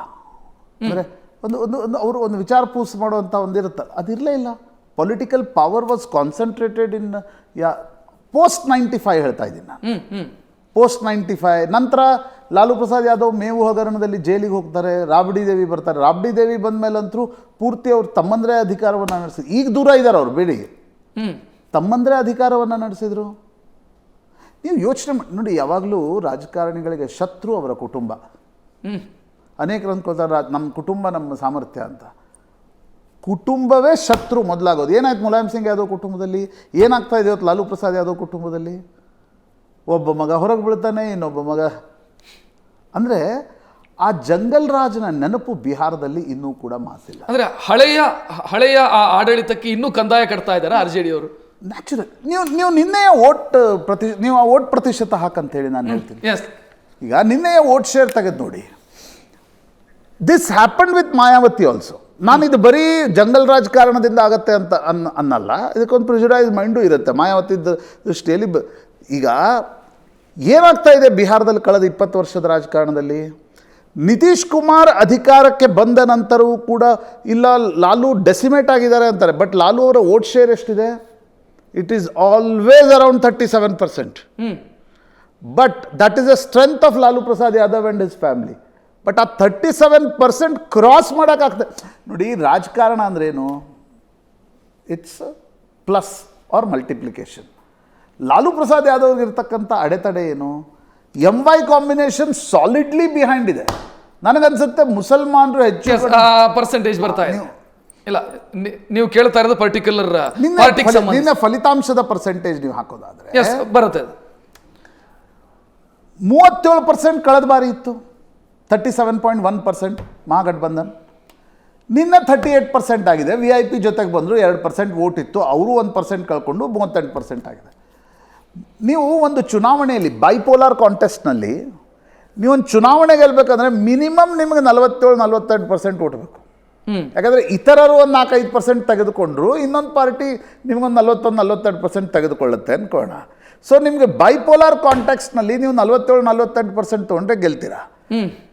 ಅಂದರೆ ಒಂದು ಒಂದು ಒಂದು ಅವರು ಒಂದು ವಿಚಾರ ಪೂಸ್ ಮಾಡುವಂಥ ಒಂದಿರುತ್ತಲ್ಲ ಅದಿರಲೇ ಇಲ್ಲ. Political power was concentrated in yeah post ninety five ಹೇಳ್ತಾ ಇದ್ದೀನಿ ನಾನು. ಪೋಸ್ಟ್ ನೈಂಟಿ ಫೈವ್ ನಂತರ ಲಾಲು ಪ್ರಸಾದ್ ಯಾದವ್ ಮೇವು ಹಗರಣದಲ್ಲಿ ಜೈಲಿಗೆ ಹೋಗ್ತಾರೆ ರಾಬಡಿ ದೇವಿ ಬರ್ತಾರೆ. ರಾಬಡಿ ದೇವಿ ಬಂದ ಮೇಲಂತರೂ ಪೂರ್ತಿ ಅವ್ರು ತಮ್ಮಂದ್ರೆ ಅಧಿಕಾರವನ್ನು ನಡೆಸಿ ಈಗ ದೂರ ಇದ್ದಾರೆ ಅವ್ರು ಬೇಡಿ. ತಮ್ಮಂದ್ರೆ ಅಧಿಕಾರವನ್ನು ನಡೆಸಿದರು. ನೀವು ಯೋಚನೆ ಮಾಡಿ, ನೋಡಿ ಯಾವಾಗಲೂ ರಾಜಕಾರಣಿಗಳಿಗೆ ಶತ್ರು ಅವರ ಕುಟುಂಬ. ಅನೇಕರು ಅಂದ್ಕೊಳ್ತಾರೆ "ರಾ- ನಮ್ಮ ಕುಟುಂಬ ನಮ್ಮ ಸಾಮರ್ಥ್ಯ ಅಂತ. ಕುಟುಂಬವೇ ಶತ್ರು ಮೊದಲಾಗೋದು. ಏನಾಯ್ತು ಮುಲಾಯಂ ಸಿಂಗ್ ಯಾದವ್ ಕುಟುಂಬದಲ್ಲಿ? ಏನಾಗ್ತಾ ಇದೆ ಇವತ್ತು ಲಾಲು ಪ್ರಸಾದ್ ಯಾದವ್ ಕುಟುಂಬದಲ್ಲಿ? ಒಬ್ಬ ಮಗ ಹೊರಗೆ ಬೀಳ್ತಾನೆ, ಇನ್ನೊಬ್ಬ ಮಗ. ಅಂದರೆ ಆ ಜಂಗಲ್ ರಾಜನ ನೆನಪು ಬಿಹಾರದಲ್ಲಿ ಇನ್ನೂ ಕೂಡ ಮಾಸಿಲ್ಲ. ಅಂದ್ರೆ ಹಳೆಯ ಹಳೆಯ ಆ ಆಡಳಿತಕ್ಕೆ ಇನ್ನೂ ಕಂದಾಯ ಕಟ್ತಾ ಇದ್ದಾರೆ ಆರ್ ಜೆ ಡಿ ಅವರು? ನ್ಯಾಚುರಲ್ ನೀವು ನೀವು ನಿನ್ನೆಯ ಓಟ್ ಪ್ರತಿ ನೀವು ಆ ಓಟ್ ಪ್ರತಿಶತ ಹಾಕಂತ ಹೇಳಿ ನಾನು ಹೇಳ್ತೀನಿ. ಎಸ್ ಈಗ ನಿನ್ನೆಯ ಓಟ್ ಶೇರ್ ತೆಗೆದು ನೋಡಿ. This happen with Mayawati also ನಾನು ಇದು ಬರೀ ಜಂಗಲ್ ರಾಜಕಾರಣದಿಂದ ಆಗತ್ತೆ ಅಂತ ಅನ್ ಅನ್ನಲ್ಲ. ಇದಕ್ಕೊಂದು ಪ್ರಿಜುಡೈಸ್ ಮೈಂಡು ಇರುತ್ತೆ. ಮಾಯಾವತಿ ದೃಷ್ಟಿಯಲ್ಲಿ ಬ ಈಗ ಏನಾಗ್ತಾ ಇದೆ ಬಿಹಾರದಲ್ಲಿ ಕಳೆದ ಇಪ್ಪತ್ತು ವರ್ಷದ ರಾಜಕಾರಣದಲ್ಲಿ? ನಿತೀಶ್ ಕುಮಾರ್ ಅಧಿಕಾರಕ್ಕೆ ಬಂದ ನಂತರವೂ ಕೂಡ ಇಲ್ಲ ಲಾಲು ಡೆಸಿಮೇಟ್ ಆಗಿದ್ದಾರೆ ಅಂತಾರೆ. ಬಟ್ ಲಾಲು ಅವರ ಓಟ್ ಶೇರ್ ಎಷ್ಟಿದೆ? It is always around thirty seven percent but that is a strength of Lalu Prasad Yadav and his family but ಆ ತರ್ಟಿ ಸೆವೆನ್ ಪರ್ಸೆಂಟ್ ಕ್ರಾಸ್ ಮಾಡೋಕ್ಕಾಗ್ತದೆ ನೋಡಿ ರಾಜಕಾರಣ ಅಂದ್ರೇನು it's plus or multiplication Lalu Prasad ಯಾದವ್ಗೆ ಇರ್ತಕ್ಕಂಥ ಅಡೆತಡೆ ಏನು? M Y combination solidly behind ಇದೆ. ನನಗನ್ಸುತ್ತೆ ಮುಸಲ್ಮಾನರು ಹೆಚ್ಚು ಪರ್ಸೆಂಟೇಜ್ ಬರ್ತಾ ಇದೆ. ಇಲ್ಲ ನೀವು ಕೇಳ್ತಾ ಇರೋದು ಪರ್ಟಿಕ್ಯುಲರ್ ನಿನ್ನ ಫಲಿತಾಂಶದ ಪರ್ಸೆಂಟೇಜ್ ನೀವು ಹಾಕೋದಾದ್ರೆ. ಬರುತ್ತೆ ಮೂವತ್ತೇಳು ಪರ್ಸೆಂಟ್ ಕಳೆದ ಬಾರಿ ಇತ್ತು. Thirty seven point one percent Mahagathbandhan ನಿನ್ನೆ ಥರ್ಟಿ ಏಟ್ ಪರ್ಸೆಂಟ್ ಆಗಿದೆ. ವಿ ಐ ಪಿ ಜೊತೆಗೆ ಬಂದರು ಎರಡು ಪರ್ಸೆಂಟ್ ವೋಟ್ ಇತ್ತು. ಅವರು ಒಂದು ಪರ್ಸೆಂಟ್ ಕಳ್ಕೊಂಡು ಮೂವತ್ತೆಂಟು ಪರ್ಸೆಂಟ್ ಆಗಿದೆ. ನೀವು ಒಂದು ಚುನಾವಣೆಯಲ್ಲಿ ಬೈಪೋಲಾರ್ ಕಾಂಟೆಸ್ಟ್ನಲ್ಲಿ ನೀವೊಂದು ಚುನಾವಣೆ ಗೆಲ್ಬೇಕಂದ್ರೆ ಮಿನಿಮಮ್ ನಿಮಗೆ ನಲವತ್ತೇಳು ನಲವತ್ತೆಂಟು ಪರ್ಸೆಂಟ್ ಓಟ್ ಬೇಕು. ಹ್ಮ್. ಯಾಕಂದರೆ ಇತರರು ಒಂದು ನಾಲ್ಕೈದು ಪರ್ಸೆಂಟ್ ತೆಗೆದುಕೊಂಡ್ರು ಇನ್ನೊಂದು ಪಾರ್ಟಿ ನಿಮಗೊಂದು ನಲವತ್ತೊಂದು ನಲ್ವತ್ತೆರಡು ಪರ್ಸೆಂಟ್ ತೆಗೆದುಕೊಳ್ಳುತ್ತೆ ಅನ್ಕೋಣ ಸೊ ನಿಮಗೆ ಬೈಪೋಲಾರ್ ಕಾಂಟೆಕ್ಸ್ಟ್ನಲ್ಲಿ ನೀವು ನಲ್ವತ್ತೇಳು ನಲ್ವತ್ತೆಂಟು ಪರ್ಸೆಂಟ್ ತೊಗೊಂಡ್ರೆ ಗೆಲ್ತೀರಾ?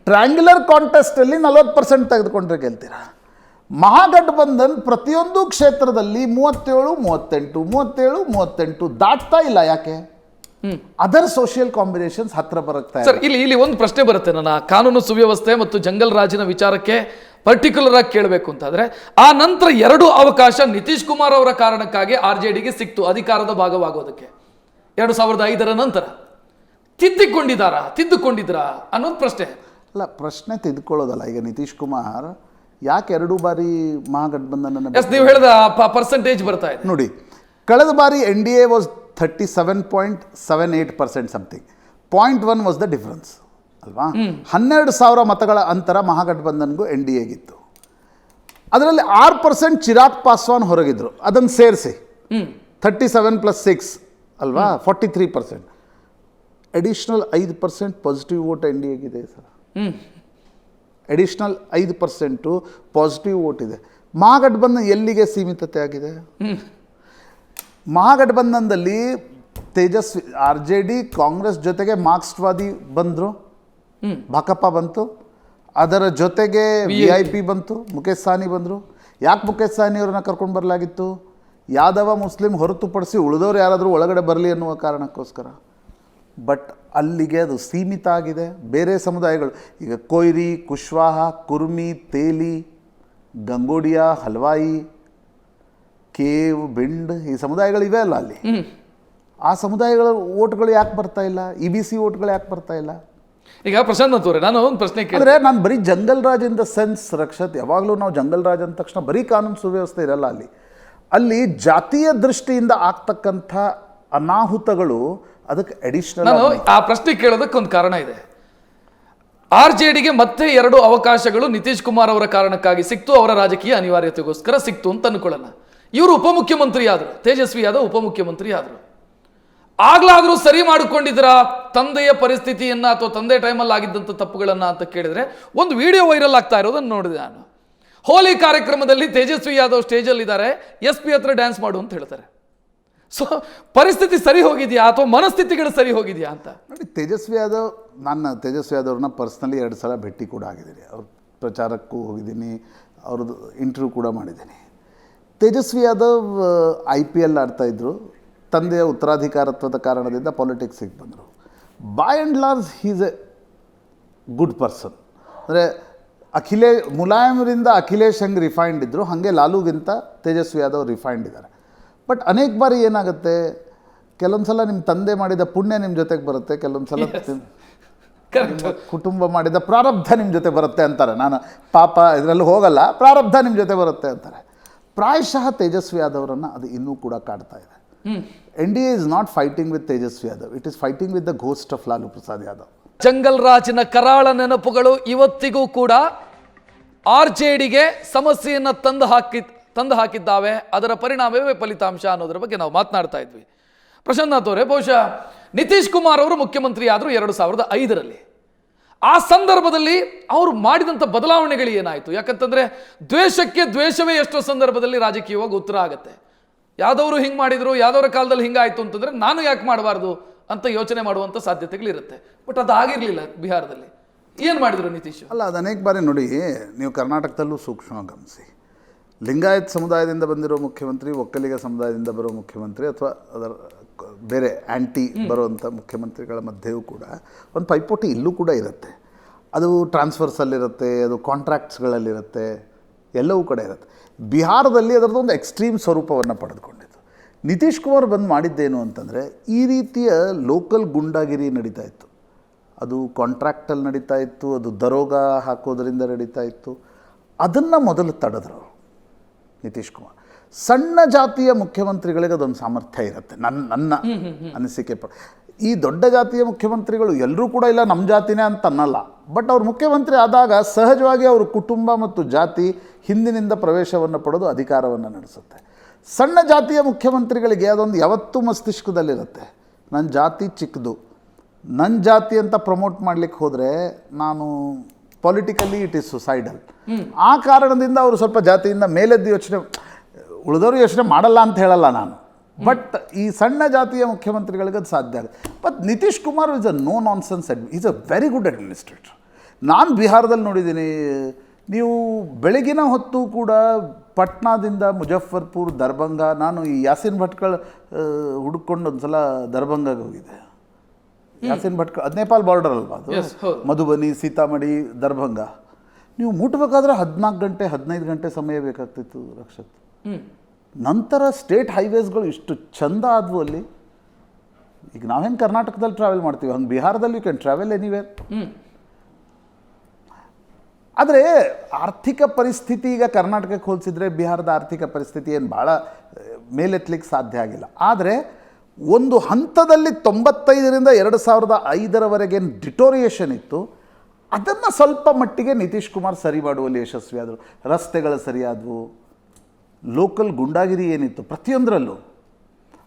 ಟ್ರ್ಯಾಂಗ್ಯುಲರ್ ಕಾಂಟೆಸ್ಟಲ್ಲಿ ನಲವತ್ತು ಪರ್ಸೆಂಟ್ ತೆಗೆದುಕೊಂಡ್ರೆ ಗೆಲ್ತೀರಾ? ಮಹಾಗಠಬಂಧನ್ ಪ್ರತಿಯೊಂದು ಕ್ಷೇತ್ರದಲ್ಲಿ ಮೂವತ್ತೇಳು ಮೂವತ್ತೆಂಟು ಮೂವತ್ತೇಳು ಮೂವತ್ತೆಂಟು ದಾಟ್ತಾ ಇಲ್ಲ ಯಾಕೆ? ಅದರ್ ಸೋಷಿಯಲ್ ಕಾಂಬಿನೇಷನ್ಸ್ ಹತ್ರ ಬರುತ್ತೆ ಸರ್ ಇಲ್ಲಿ ಇಲ್ಲಿ ಒಂದು ಪ್ರಶ್ನೆ ಬರುತ್ತೆ. ನನ್ನ ಕಾನೂನು ಸುವ್ಯವಸ್ಥೆ ಮತ್ತು ಜಂಗಲ್ ರಾಜಿನ ವಿಚಾರಕ್ಕೆ ಪರ್ಟಿಕ್ಯುಲರ್ ಆಗಿ ಕೇಳಬೇಕು ಅಂತಂದ್ರೆ ಆ ನಂತರ ಎರಡು ಅವಕಾಶ ನಿತೀಶ್ ಕುಮಾರ್ ಅವರ ಕಾರಣಕ್ಕಾಗಿ ಆರ್ ಜೆ ಡಿಗೆ ಸಿಕ್ತು ಅಧಿಕಾರದ ಭಾಗವಾಗೋದಕ್ಕೆ. ಎರಡು ಸಾವಿರದ ಐದರ ನಂತರ. ತಿದ್ದಿಕೊಂಡಿದ್ದಾರಾ? ತಿದ್ದುಕೊಂಡಿದ್ರಾ ಅನ್ನೋದು ಪ್ರಶ್ನೆ. ಅಲ್ಲ ಪ್ರಶ್ನೆ ತಿದ್ದುಕೊಳ್ಳೋದಲ್ಲ ಈಗ ನಿತೀಶ್ ಕುಮಾರ್ ಯಾಕೆ ಎರಡು ಬಾರಿ ಮಹಾಗಠಬಂಧನ ಎಸ್ ನೀವು ಹೇಳಿದ ಪರ್ಸೆಂಟೇಜ್ ಬರ್ತಾ ಇದೆ. ನೋಡಿ ಕಳೆದ ಬಾರಿ N D A was thirty seven point seven eight percent something point one was the difference ಅಲ್ವಾ ಹನ್ನೆರಡು ಸಾವಿರ ಮತಗಳ ಅಂತರ ಮಹಾಗಠಬಂಧನ್ಗೂ ಎನ್ ಡಿ ಎಗಿತ್ತು ಅದರಲ್ಲಿ ಆರು ಪರ್ಸೆಂಟ್ ಚಿರಾಗ್ ಪಾಸ್ವಾನ್ ಹೊರಗಿದ್ರು ಅದನ್ನು ಸೇರಿಸಿ. ಥರ್ಟಿ ಸೆವೆನ್ ಪ್ಲಸ್ ಸಿಕ್ಸ್ ಅಲ್ವಾ? ಫಾರ್ಟಿ ತ್ರೀ ಪರ್ಸೆಂಟ್ ಅಡಿಷ್ನಲ್ ಐದು percent positive vote N D ಎಗಿದೆ sir. Additional ಐದು ಪರ್ಸೆಂಟು ಪಾಸಿಟಿವ್ ವೋಟ್ ಇದೆ. ಮಹಾಗಠಬಂಧನ್ ಎಲ್ಲಿಗೆ ಸೀಮಿತತೆ ಆಗಿದೆ? ಮಹಾಗಠಬಂಧನದಲ್ಲಿ Tejashwi R J D Congress ಜೊತೆಗೆ ಮಾರ್ಕ್ಸ್ವಾದಿ ಬಂದರು. ಬಕಪ್ಪ ಭಾಕಪ್ಪ ಬಂತು. ಅದರ ಜೊತೆಗೆ ವಿ ಐ ಪಿ ಬಂತು. ಮುಖೇಶ್ ಸಾನಿ ಬಂದರು. ಯಾಕೆ ಮುಖೇಶ್ ಸಾನಿ ಅವ್ರನ್ನ ಕರ್ಕೊಂಡು ಬರಲಾಗಿತ್ತು? ಯಾದವ ಮುಸ್ಲಿಂ ಹೊರತುಪಡಿಸಿ ಉಳಿದವ್ರು ಯಾರಾದರೂ ಒಳಗಡೆ ಬರಲಿ ಅನ್ನುವ ಕಾರಣಕ್ಕೋಸ್ಕರ. ಬಟ್ ಅಲ್ಲಿಗೆ ಅದು ಸೀಮಿತ ಆಗಿದೆ. ಬೇರೆ ಸಮುದಾಯಗಳು ಈಗ ಕೊಯ್ರಿ ಕುಶ್ವಾಹ ಕುರ್ಮಿ ತೇಲಿ ಗಂಗೋಡಿಯಾ ಹಲ್ವಾಯಿ ಕೇವ್ ಬಿಂಡ್ ಈ ಸಮುದಾಯಗಳು ಇವೆ ಅಲ್ಲ? ಅಲ್ಲಿ ಆ ಸಮುದಾಯಗಳ ಓಟ್ಗಳು ಯಾಕೆ ಬರ್ತಾ ಇಲ್ಲ? ಇ ಬಿ ಸಿ ಓಟ್ಗಳು ಯಾಕೆ ಬರ್ತಾ ಇಲ್ಲ? ಈಗ ಪ್ರಶಾಂತ್ ಅಂತವ್ರೆ ನಾನು ಒಂದು ಪ್ರಶ್ನೆ ಕೇಳಿದ್ರೆ ನಾನು ಬರೀ jungle raj in the sense Rakshath ಯಾವಾಗಲೂ ನಾವು ಜಂಗಲ್ ರಾಜ್ ಅಂದ ತಕ್ಷಣ ಬರೀ ಕಾನೂನು ಸುವ್ಯವಸ್ಥೆ ಇರಲ್ಲ ಅಲ್ಲಿ. ಅಲ್ಲಿ ಜಾತಿಯ ದೃಷ್ಟಿಯಿಂದ ಆಗ್ತಕ್ಕಂಥ ಅನಾಹುತಗಳು ಅದಕ್ಕೆ ಅಡಿಷನಲ್ ನಾನು ಆ ಪ್ರಶ್ನೆ ಕೇಳೋದಕ್ಕೆ ಒಂದು ಕಾರಣ ಇದೆ. ಆರ್ ಜೆ ಡಿಗೆ ಮತ್ತೆ ಎರಡು ಅವಕಾಶಗಳು ನಿತೀಶ್ ಕುಮಾರ್ ಅವರ ಕಾರಣಕ್ಕಾಗಿ ಸಿಕ್ತು ಅವರ ರಾಜಕೀಯ ಅನಿವಾರ್ಯತೆಗೋಸ್ಕರ ಸಿಕ್ತು ಅಂತ ಅನ್ಕೊಳ್ಳೋಣ. ಇವರು ಉಪಮುಖ್ಯಮಂತ್ರಿ ಆದರು ತೇಜಸ್ವಿ ಯಾದವ್ ಉಪಮುಖ್ಯಮಂತ್ರಿ ಆದರು ಆಗ್ಲಾದ್ರೂ ಸರಿ ಮಾಡಿಕೊಂಡಿದ್ರ ತಂದೆಯ ಪರಿಸ್ಥಿತಿಯನ್ನ ಅಥವಾ ತಂದೆ ಟೈಮಲ್ಲಿ ಆಗಿದ್ದಂಥ ತಪ್ಪುಗಳನ್ನ ಅಂತ ಕೇಳಿದ್ರೆ ಒಂದು ವಿಡಿಯೋ ವೈರಲ್ ಆಗ್ತಾ ಇರೋದನ್ನು ನೋಡಿದೆ ನಾನು. ಹೋಲಿ ಕಾರ್ಯಕ್ರಮದಲ್ಲಿ ತೇಜಸ್ವಿ ಯಾದವ್ ಸ್ಟೇಜಲ್ಲಿ ಇದ್ದಾರೆ ಎಸ್ ಪಿ ಹತ್ರ ಡ್ಯಾನ್ಸ್ ಮಾಡು ಅಂತ ಹೇಳ್ತಾರೆ. ಸೊ, ಪರಿಸ್ಥಿತಿ ಸರಿ ಹೋಗಿದೆಯಾ ಅಥವಾ ಮನಸ್ಥಿತಿಗಳು ಸರಿ ಹೋಗಿದೆಯಾ ಅಂತ? ನೋಡಿ, ತೇಜಸ್ವಿ ಯಾದವ್, ನನ್ನ ತೇಜಸ್ವಿ ಯಾದವ್ರನ್ನ ಪರ್ಸ್ನಲಿ ಎರಡು ಸಲ ಭೇಟಿ ಕೂಡ ಆಗಿದ್ದೀನಿ. ಅವ್ರ ಪ್ರಚಾರಕ್ಕೂ ಹೋಗಿದ್ದೀನಿ, ಅವ್ರದ್ದು ಇಂಟರ್ವ್ಯೂ ಕೂಡ ಮಾಡಿದ್ದೀನಿ. Tejashwi Yadav I P L ಆಡ್ತಾಯಿದ್ರು ತಂದೆಯ ಉತ್ತರಾಧಿಕಾರತ್ವದ ಕಾರಣದಿಂದ ಪಾಲಿಟಿಕ್ಸಿಗೆ ಬಂದರು. By and large he's a good person ಅಂದರೆ, ಅಖಿಲೇ ಮುಲಾಯಮರಿಂದ ಅಖಿಲೇಶ್ ಹೆಂಗೆ ರಿಫೈನ್ಡ್ ಇದ್ದರು ಹಾಗೆ ಲಾಲುಗಿಂತ ತೇಜಸ್ವಿ ಯಾದವ್ ರಿಫೈನ್ಡ್ ಇದ್ದಾರೆ. ಬಟ್ ಅನೇಕ ಬಾರಿ ಏನಾಗುತ್ತೆ? ಕೆಲವೊಂದು ಸಲ ನಿಮ್ಮ ತಂದೆ ಮಾಡಿದ ಪುಣ್ಯ ನಿಮ್ಮ ಜೊತೆಗೆ ಬರುತ್ತೆ ಕೆಲವೊಂದು ಸಲ ಕುಟುಂಬ ಮಾಡಿದ ಪ್ರಾರಬ್ಧ ನಿಮ್ಮ ಜೊತೆ ಬರುತ್ತೆ ಅಂತಾರೆ. ನಾನು ಪಾಪ ಇದರಲ್ಲಿ ಹೋಗಲ್ಲ ಪ್ರಾರಬ್ಧ ನಿಮ್ಮ ಜೊತೆ ಬರುತ್ತೆ ಅಂತಾರೆ. ಪ್ರಾಯಶಃ ತೇಜಸ್ವಿ ಆದವರನ್ನು ಅದು ಇನ್ನೂ ಕೂಡ ಕಾಡ್ತಾ ಇದೆ. N D A is not fighting with Tejashwi Yadav it is fighting with the ghost of Lalu Prasad Yadav jungle ರಾಜಿನ ಕರಾಳ ನೆನಪುಗಳು ಇವತ್ತಿಗೂ ಕೂಡ ಆರ್ ಜೆ ಡಿಗೆ ಸಮಸ್ಯೆಯನ್ನು ತಂದು ಹಾಕಿ ತಂದು ಹಾಕಿದ್ದಾವೆ, ಅದರ ಪರಿಣಾಮವೇ ಫಲಿತಾಂಶ ಅನ್ನೋದ್ರ ಬಗ್ಗೆ ನಾವು ಮಾತನಾಡ್ತಾ ಇದ್ವಿ. ಪ್ರಶಾಂತ್ ಅವರೇ ಬಹುಶಃ ನಿತೀಶ್ ಕುಮಾರ್ ಅವರು ಮುಖ್ಯಮಂತ್ರಿ ಆದರು ಎರಡು ಸಾವಿರದ ಐದರಲ್ಲಿ. ಆ ಸಂದರ್ಭದಲ್ಲಿ ಅವರು ಮಾಡಿದಂಥ ಬದಲಾವಣೆಗಳು ಏನಾಯಿತು? ಯಾಕಂತಂದರೆ ದ್ವೇಷಕ್ಕೆ ದ್ವೇಷವೇ ಎಷ್ಟೋ ಸಂದರ್ಭದಲ್ಲಿ ರಾಜಕೀಯವಾಗಿ ಉತ್ತರ ಆಗುತ್ತೆ. ಯಾವ್ದವರು ಹಿಂಗೆ ಮಾಡಿದರು ಯಾವ್ದವರ ಕಾಲದಲ್ಲಿ ಹಿಂಗಾಯಿತು ಅಂತಂದರೆ ನಾನು ಯಾಕೆ ಮಾಡಬಾರ್ದು ಅಂತ ಯೋಚನೆ ಮಾಡುವಂಥ ಸಾಧ್ಯತೆಗಳಿರುತ್ತೆ. ಬಟ್ ಅದು ಆಗಿರಲಿಲ್ಲ ಬಿಹಾರದಲ್ಲಿ. ಏನು ಮಾಡಿದರು ನಿತೀಶ್? ಅಲ್ಲ, ಅದು ಅನೇಕ ಬಾರಿ ನೋಡಿ, ನೀವು ಕರ್ನಾಟಕದಲ್ಲೂ ಸೂಕ್ಷ್ಮ ಗಮನಿಸಿ. ಲಿಂಗಾಯತ್ ಸಮುದಾಯದಿಂದ ಬಂದಿರೋ ಮುಖ್ಯಮಂತ್ರಿ, ಒಕ್ಕಲಿಗ ಸಮುದಾಯದಿಂದ ಬರೋ ಮುಖ್ಯಮಂತ್ರಿ ಅಥವಾ ಅದರ ಬೇರೆ ಆ್ಯಂಟಿ ಬರುವಂಥ ಮುಖ್ಯಮಂತ್ರಿಗಳ ಮಧ್ಯೆಯೂ ಕೂಡ ಒಂದು ಪೈಪೋಟಿ ಇಲ್ಲೂ ಕೂಡ ಇರುತ್ತೆ. ಅದು ಟ್ರಾನ್ಸ್ಫರ್ಸಲ್ಲಿರುತ್ತೆ, ಅದು ಕಾಂಟ್ರಾಕ್ಟ್ಸ್ಗಳಲ್ಲಿರುತ್ತೆ, ಎಲ್ಲವೂ ಕಡೆ ಇರುತ್ತೆ. ಬಿಹಾರದಲ್ಲಿ ಅದರದ್ದೊಂದು ಎಕ್ಸ್ಟ್ರೀಮ್ ಸ್ವರೂಪವನ್ನು ಪಡೆದುಕೊಂಡಿತ್ತು ನಿತೀಶ್ ಕುಮಾರ್ ಬಂದು ಮಾಡಿದ್ದೇನು ಅಂತಂದರೆ, ಈ ರೀತಿಯ ಲೋಕಲ್ ಗುಂಡಾಗಿರಿ ನಡೀತಾ ಇತ್ತು. ಅದು ಕಾಂಟ್ರಾಕ್ಟಲ್ಲಿ ನಡೀತಾ ಇತ್ತು, ಅದು ದರೋಗ ಹಾಕೋದರಿಂದ ನಡೀತಾ ಇತ್ತು. ಅದನ್ನು ಮೊದಲು ತಡೆದ್ರು. ನಿತೀಶ್ ಕುಮಾರ್. ಸಣ್ಣ ಜಾತಿಯ ಮುಖ್ಯಮಂತ್ರಿಗಳಿಗೆ ಅದೊಂದು ಸಾಮರ್ಥ್ಯ ಇರುತ್ತೆ. ನನ್ನ ನನ್ನ ಅನಿಸಿಕೆ ಈ ದೊಡ್ಡ ಜಾತಿಯ ಮುಖ್ಯಮಂತ್ರಿಗಳು ಎಲ್ಲರೂ ಕೂಡ ಇಲ್ಲ ನಮ್ಮ ಜಾತಿನೇ ಅಂತ ಅನ್ನಲ್ಲ ಬಟ್ ಅವ್ರು ಮುಖ್ಯಮಂತ್ರಿ ಆದಾಗ ಸಹಜವಾಗಿ ಅವರು ಕುಟುಂಬ ಮತ್ತು ಜಾತಿ ಹಿಂದಿನಿಂದ ಪ್ರವೇಶವನ್ನು ಪಡೆದು ಅಧಿಕಾರವನ್ನು ನಡೆಸುತ್ತೆ. ಸಣ್ಣ ಜಾತಿಯ ಮುಖ್ಯಮಂತ್ರಿಗಳಿಗೆ ಅದೊಂದು ಯಾವತ್ತೂ ಮಸ್ತಿಷ್ಕದಲ್ಲಿರುತ್ತೆ. ನನ್ನ ಜಾತಿ ಚಿಕ್ಕದು ನನ್ನ ಜಾತಿ ಅಂತ ಪ್ರಮೋಟ್ ಮಾಡ್ಲಿಕ್ಕೆ ಹೋದರೆ ನಾನು ಪೊಲಿಟಿಕಲಿ ಇಟ್ ಈಸ್ ಸುಸೈಡಲ್ ಆ ಕಾರಣದಿಂದ ಅವರು ಸ್ವಲ್ಪ ಜಾತಿಯಿಂದ ಮೇಲೆದ್ದು ಯೋಚನೆ ಉಳಿದವರು ಯೋಚನೆ ಮಾಡಲ್ಲ ಅಂತ ಹೇಳಲ್ಲ ನಾನು. ಬಟ್ ಈ ಸಣ್ಣ ಜಾತಿಯ ಮುಖ್ಯಮಂತ್ರಿಗಳಿಗೆ ಅದು ಸಾಧ್ಯ ಆಗುತ್ತೆ. But Nitish Kumar is a no nonsense and is a very good administrator ನಾನು ಬಿಹಾರದಲ್ಲಿ ನೋಡಿದ್ದೀನಿ ನೀವು ಬೆಳಗಿನ ಹೊತ್ತು ಕೂಡ ಪಟ್ನಾದಿಂದ ಮುಜಫರ್ಪುರ್ ದರ್ಭಂಗ ನಾನು ಈ ಯಾಸಿನ್ ಭಟ್ಕಳ್ ಹುಡುಕೊಂಡು ಒಂದು ಸಲ ದರ್ಭಂಗಾಗೆ ಹೋಗಿದ್ದೆ. ಯಾಸಿನ್ ಭಟ್ ಅದು ನೇಪಾಲ್ ಬಾರ್ಡರ್ ಅಲ್ವಾ ಅದು? ಮಧುಬನಿ ಸೀತಾಮಡಿ ದರ್ಭಂಗ. ನೀವು ಮುಟ್ಬೇಕಾದ್ರೆ ಹದಿನಾಲ್ಕು ಗಂಟೆ ಹದಿನೈದು ಗಂಟೆ ಸಮಯ ಬೇಕಾಗ್ತಿತ್ತು ರಕ್ಷತ್. ನಂತರ ಸ್ಟೇಟ್ ಹೈವೇಸ್ಗಳು ಇಷ್ಟು ಚಂದ ಆದವು ಅಲ್ಲಿ. ಈಗ ನಾವೇನ್ ಕರ್ನಾಟಕದಲ್ಲಿ ಟ್ರಾವೆಲ್ ಮಾಡ್ತೀವಿ? ಹಂಗೆ ಬಿಹಾರದಲ್ಲಿ ಯು ಕ್ಯಾನ್ ಟ್ರಾವೆಲ್ ಎನಿವೇರ್ ಆದರೆ ಆರ್ಥಿಕ ಪರಿಸ್ಥಿತಿ ಈಗ ಕರ್ನಾಟಕಕ್ಕೆ ಹೋಲಿಸಿದ್ರೆ ಬಿಹಾರದ ಆರ್ಥಿಕ ಪರಿಸ್ಥಿತಿ ಏನು ಭಾಳ ಮೇಲೆತ್ತಲಿಕ್ಕೆ ಸಾಧ್ಯ ಆಗಿಲ್ಲ. ಆದರೆ ಒಂದು ಹಂತದಲ್ಲಿ ತೊಂಬತ್ತೈದರಿಂದ ಎರಡು ಸಾವಿರದ ಐದರವರೆಗೆ ಡಿಟೋರಿಯೇಷನ್ ಇತ್ತು. ಅದನ್ನು ಸ್ವಲ್ಪ ಮಟ್ಟಿಗೆ ನಿತೀಶ್ ಕುಮಾರ್ ಸರಿ ಮಾಡುವಲ್ಲಿ ಯಶಸ್ವಿಯಾದರು ರಸ್ತೆಗಳು ಸರಿಯಾದವು. ಲೋಕಲ್ ಗುಂಡಾಗಿರಿ ಏನಿತ್ತು? ಪ್ರತಿಯೊಂದರಲ್ಲೂ.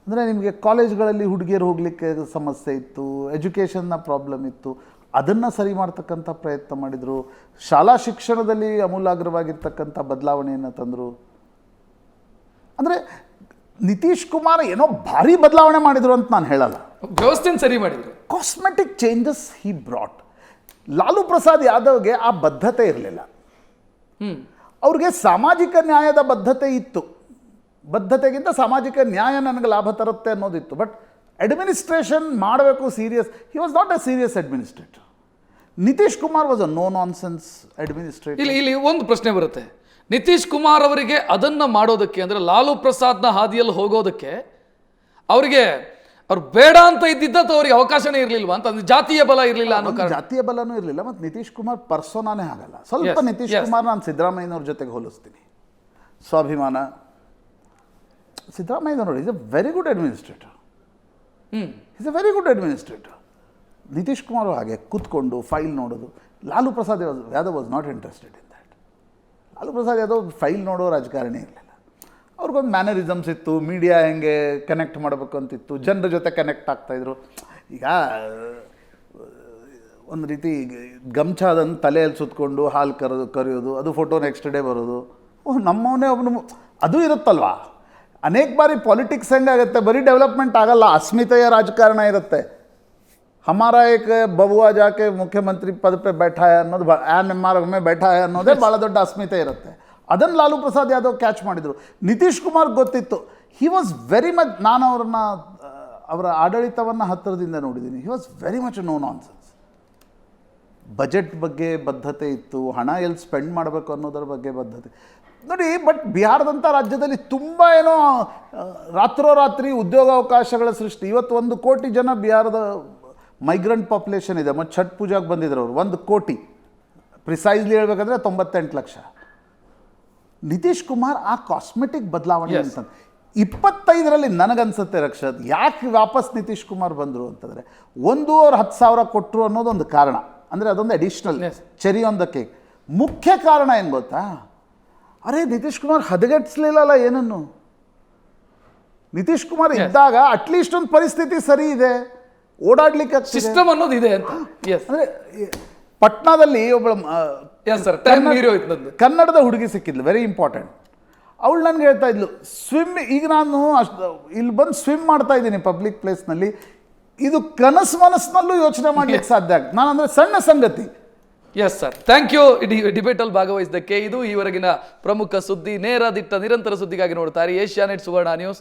ಅಂದರೆ ನಿಮಗೆ ಕಾಲೇಜ್ಗಳಲ್ಲಿ ಹುಡುಗಿಯರು ಹೋಗಲಿಕ್ಕೆ ಸಮಸ್ಯೆ ಇತ್ತು ಎಜುಕೇಷನ್ನ ಪ್ರಾಬ್ಲಮ್ ಇತ್ತು. ಅದನ್ನು ಸರಿ ಮಾಡ್ತಕ್ಕಂಥ ಪ್ರಯತ್ನ ಮಾಡಿದರು. ಶಾಲಾ ಶಿಕ್ಷಣದಲ್ಲಿ ಅಮೂಲಾಗ್ರವಾಗಿರ್ತಕ್ಕಂಥ ಬದಲಾವಣೆಯನ್ನು ತಂದರು. ಅಂದರೆ ನಿತೀಶ್ ಕುಮಾರ್ ಏನೋ ಭಾರಿ ಬದಲಾವಣೆ ಮಾಡಿದ್ರು ಅಂತ ನಾನು ಹೇಳಲ್ಲ. ವ್ಯವಸ್ಥೆನ ಸರಿ ಮಾಡಿದ್ರು. Cosmetic changes he brought Lalu Prasad ಯಾದವ್ಗೆ ಆ ಬದ್ಧತೆ ಇರಲಿಲ್ಲ. ಅವ್ರಿಗೆ ಸಾಮಾಜಿಕ ನ್ಯಾಯದ ಬದ್ಧತೆ ಇತ್ತು. ಬದ್ಧತೆಗಿಂತ ಸಾಮಾಜಿಕ ನ್ಯಾಯ ನನಗೆ ಲಾಭ ತರುತ್ತೆ ಅನ್ನೋದಿತ್ತು. ಬಟ್ ಅಡ್ಮಿನಿಸ್ಟ್ರೇಷನ್ ಮಾಡಬೇಕು serious he was not a serious administrator Nitish Kumar was a no nonsense administrator ಇಲ್ಲಿ ಇಲ್ಲಿ ಒಂದು ಪ್ರಶ್ನೆ ಬರುತ್ತೆ. ನಿತೀಶ್ ಕುಮಾರ್ ಅವರಿಗೆ ಅದನ್ನ ಮಾಡೋದಕ್ಕೆ ಅಂದ್ರೆ ಲಾಲು ಪ್ರಸಾದ್ನ ಹಾದಿಯಲ್ಲಿ ಹೋಗೋದಕ್ಕೆ ಅವರಿಗೆ ಅವ್ರು ಬೇಡ ಅಂತ ಇದ್ದಿದ್ದ ಅವ್ರಿಗೆ ಅವಕಾಶನೇ ಇರಲಿಲ್ವಾ ಅಂತ ಅಂದ್ರೆ ಜಾತಿಯ ಬಲ ಇರಲಿಲ್ಲ ಅನ್ನೋ ಕಾರಣ. ಜಾತಿಯ ಬಲನೂ ಇರಲಿಲ್ಲ ಮತ್ತು ನಿತೀಶ್ ಕುಮಾರ್ ಪರ್ಸೋನಾನೇ ಆಗಲ್ಲ. ಸ್ವಲ್ಪ ನಿತೀಶ್. ಕುಮಾರ್ ನಾನು ಸಿದ್ದರಾಮಯ್ಯನವ್ರ ಜೊತೆಗೆ ಹೋಲಿಸ್ತೀನಿ. ಸ್ವಾಭಿಮಾನ. ಸಿದ್ದರಾಮಯ್ಯನವರು is a very good administrator hmm. Is a very good administrator Nitish Kumar ಹಾಗೆ ಕೂತ್ಕೊಂಡು ಫೈಲ್ ನೋಡೋದು Lalu Prasad Yadav was not interested in Lalu Prasad Yadav file ನೋಡೋ ರಾಜಕಾರಣಿ ಇರಲಿಲ್ಲ. ಅವ್ರಿಗೊಂದು ಮ್ಯಾನರಿಸಮ್ಸ್ ಇತ್ತು ಮೀಡಿಯಾ ಹೆಂಗೆ ಕನೆಕ್ಟ್ ಮಾಡಬೇಕು ಅಂತಿತ್ತು, ಜನರ ಜೊತೆ ಕನೆಕ್ಟ್ ಆಗ್ತಾಯಿದ್ರು ಈಗ ಒಂದು ರೀತಿ ಗಮ್ಚಾದನ್ನು ತಲೆಯಲ್ಲಿ ಸುತ್ಕೊಂಡು ಹಾಲು ಕರೆದು, ಕರೆಯೋದು, ಅದು ಫೋಟೋ ನೆಕ್ಸ್ಟ್ ಡೇ ಬರೋದು. ಓಹ್ ನಮ್ಮವನೇ ಒಬ್ಬನು ಅದು ಇರುತ್ತಲ್ವಾ? ಅನೇಕ ಬಾರಿ ಪಾಲಿಟಿಕ್ಸ್ ಹೆಂಗಾಗುತ್ತೆ, ಬರೀ ಡೆವಲಪ್ಮೆಂಟ್ ಆಗಲ್ಲ, ಅಸ್ಮಿತೆಯ ರಾಜಕಾರಣ ಇರುತ್ತೆ. ಹಮಾರ ಏಕ ಬಬುವ ಜಾಕೆ ಮುಖ್ಯಮಂತ್ರಿ ಪದ ಪೇ ಬೈಠಾ ಅನ್ನೋದು ಭಾಳ ಆ್ಯನ್ ಎಂ ಆರ್ ಒಮ್ಮೆ ಬೈಠಾ ಅನ್ನೋದೇ ಭಾಳ ದೊಡ್ಡ ಅಸ್ಮಿತೆ ಇರುತ್ತೆ. ಅದನ್ನು ಲಾಲು ಪ್ರಸಾದ್ ಯಾದವ್ ಕ್ಯಾಚ್ ಮಾಡಿದರು. ನಿತೀಶ್ ಕುಮಾರ್ ಗೊತ್ತಿತ್ತು. ಹಿ ವಾಸ್ ವೆರಿ ಮಚ್ ನಾನು ಅವ್ರನ್ನ ಅವರ ಆಡಳಿತವನ್ನು ಹತ್ತಿರದಿಂದ ನೋಡಿದ್ದೀನಿ he was very much no nonsense budget ಬಗ್ಗೆ ಬದ್ಧತೆ ಇತ್ತು. ಹಣ ಎಲ್ಲಿ ಸ್ಪೆಂಡ್ ಮಾಡಬೇಕು ಅನ್ನೋದರ ಬಗ್ಗೆ ಬದ್ಧತೆ. ನೋಡಿ ಬಟ್ ಬಿಹಾರದಂಥ ರಾಜ್ಯದಲ್ಲಿ ತುಂಬ ಏನೋ ರಾತ್ರೋರಾತ್ರಿ ಉದ್ಯೋಗಾವಕಾಶಗಳ ಸೃಷ್ಟಿ. ಇವತ್ತು ಒಂದು ಕೋಟಿ ಜನ ಬಿಹಾರದ ಮೈಗ್ರೆಂಟ್ ಪಾಪ್ಯುಲೇಷನ್ ಇದೆ. ಮತ್ತು ಛಟ್ ಪೂಜಾಗೆ ಬಂದಿದ್ರು ಅವರು. ಒಂದು ಕೋಟಿ. ಪ್ರಿಸೈಸ್ಲಿ ಹೇಳ್ಬೇಕಂದ್ರೆ ತೊಂಬತ್ತೆಂಟು ಲಕ್ಷ. ನಿತೀಶ್ ಕುಮಾರ್ ಆ ಕಾಸ್ಮೆಟಿಕ್ ಬದಲಾವಣೆ ಅಂತಂದು. ಅಂತ ಇಪ್ಪತ್ತೈದರಲ್ಲಿ ನನಗನ್ಸುತ್ತೆ ರಕ್ಷತ್ ಯಾಕೆ ವಾಪಸ್ ನಿತೀಶ್ ಕುಮಾರ್ ಬಂದರು ಅಂತಂದರೆ ಒಂದು ಅವ್ರು ಹತ್ತು ಸಾವಿರ ಕೊಟ್ಟರು ಅನ್ನೋದೊಂದು ಕಾರಣ. ಅಂದರೆ ಅದೊಂದು additional cherry cherry on the cake ಮುಖ್ಯ ಕಾರಣ ಏನು ಗೊತ್ತಾ? ಅರೆ ನಿತೀಶ್ ಕುಮಾರ್ ಹದಗೆಟ್ಸ್ಲಿಲ್ಲಲ್ಲ ಏನನ್ನು? ನಿತೀಶ್ ಕುಮಾರ್ ಇದ್ದಾಗ ಅಟ್ಲೀಸ್ಟ್ ಒಂದು ಪರಿಸ್ಥಿತಿ ಸರಿ ಇದೆ. ಓಡಾಡ್ಲಿಕ್ಕೆ ಆಗ್ತಿದೆ. ಸಿಸ್ಟಮ್ ಅನ್ನೋದು ಇದೆ ಅಂತ. ಎಸ್ ಅಂದ್ರೆ ಪಟ್ನಾದಲ್ಲಿ ಒಬ್ಬಳ ಎಸ್ ಸರ್ ಟೈಮ್ ಕನ್ನಡದ ಹುಡುಗಿ ಸಿಕ್ಕಿದ್ಲು ವೆರಿ ಇಂಪಾರ್ಟೆಂಟ್ ಅವಳು ನನಗೆ ಹೇಳ್ತಾ ಇದ್ಲು ಸ್ವಿಮ್ ಈಗ ನಾನು ಅಷ್ಟು ಇಲ್ಲಿ ಬಂದು ಸ್ವಿಮ್ ಮಾಡ್ತಾ ಇದ್ದೀನಿ ಪಬ್ಲಿಕ್ ಪ್ಲೇಸ್ನಲ್ಲಿ ಇದು ಕನಸು ಮನಸ್ಸಿನಲ್ಲೂ ಯೋಚನೆ ಮಾಡ್ಲಿಕ್ಕೆ ಸಾಧ್ಯ ಆಗುತ್ತೆ ನಾನು ಅಂದರೆ ಸಣ್ಣ ಸಂಗತಿ. ಎಸ್ ಸರ್ ಥ್ಯಾಂಕ್ ಯು ಡಿಬೇಟಲ್ಲಿ ಭಾಗವಹಿಸಿದ್ದಕ್ಕೆ ಇದು ಈವರೆಗಿನ ಪ್ರಮುಖ ಸುದ್ದಿ ನೇರ ದಿಟ್ಟ ನಿರಂತರ ಸುದ್ದಿಗಾಗಿ ನೋಡ್ತಾರೆ ಏಷ್ಯಾನೆಟ್ ಸುವರ್ಣ ನ್ಯೂಸ್.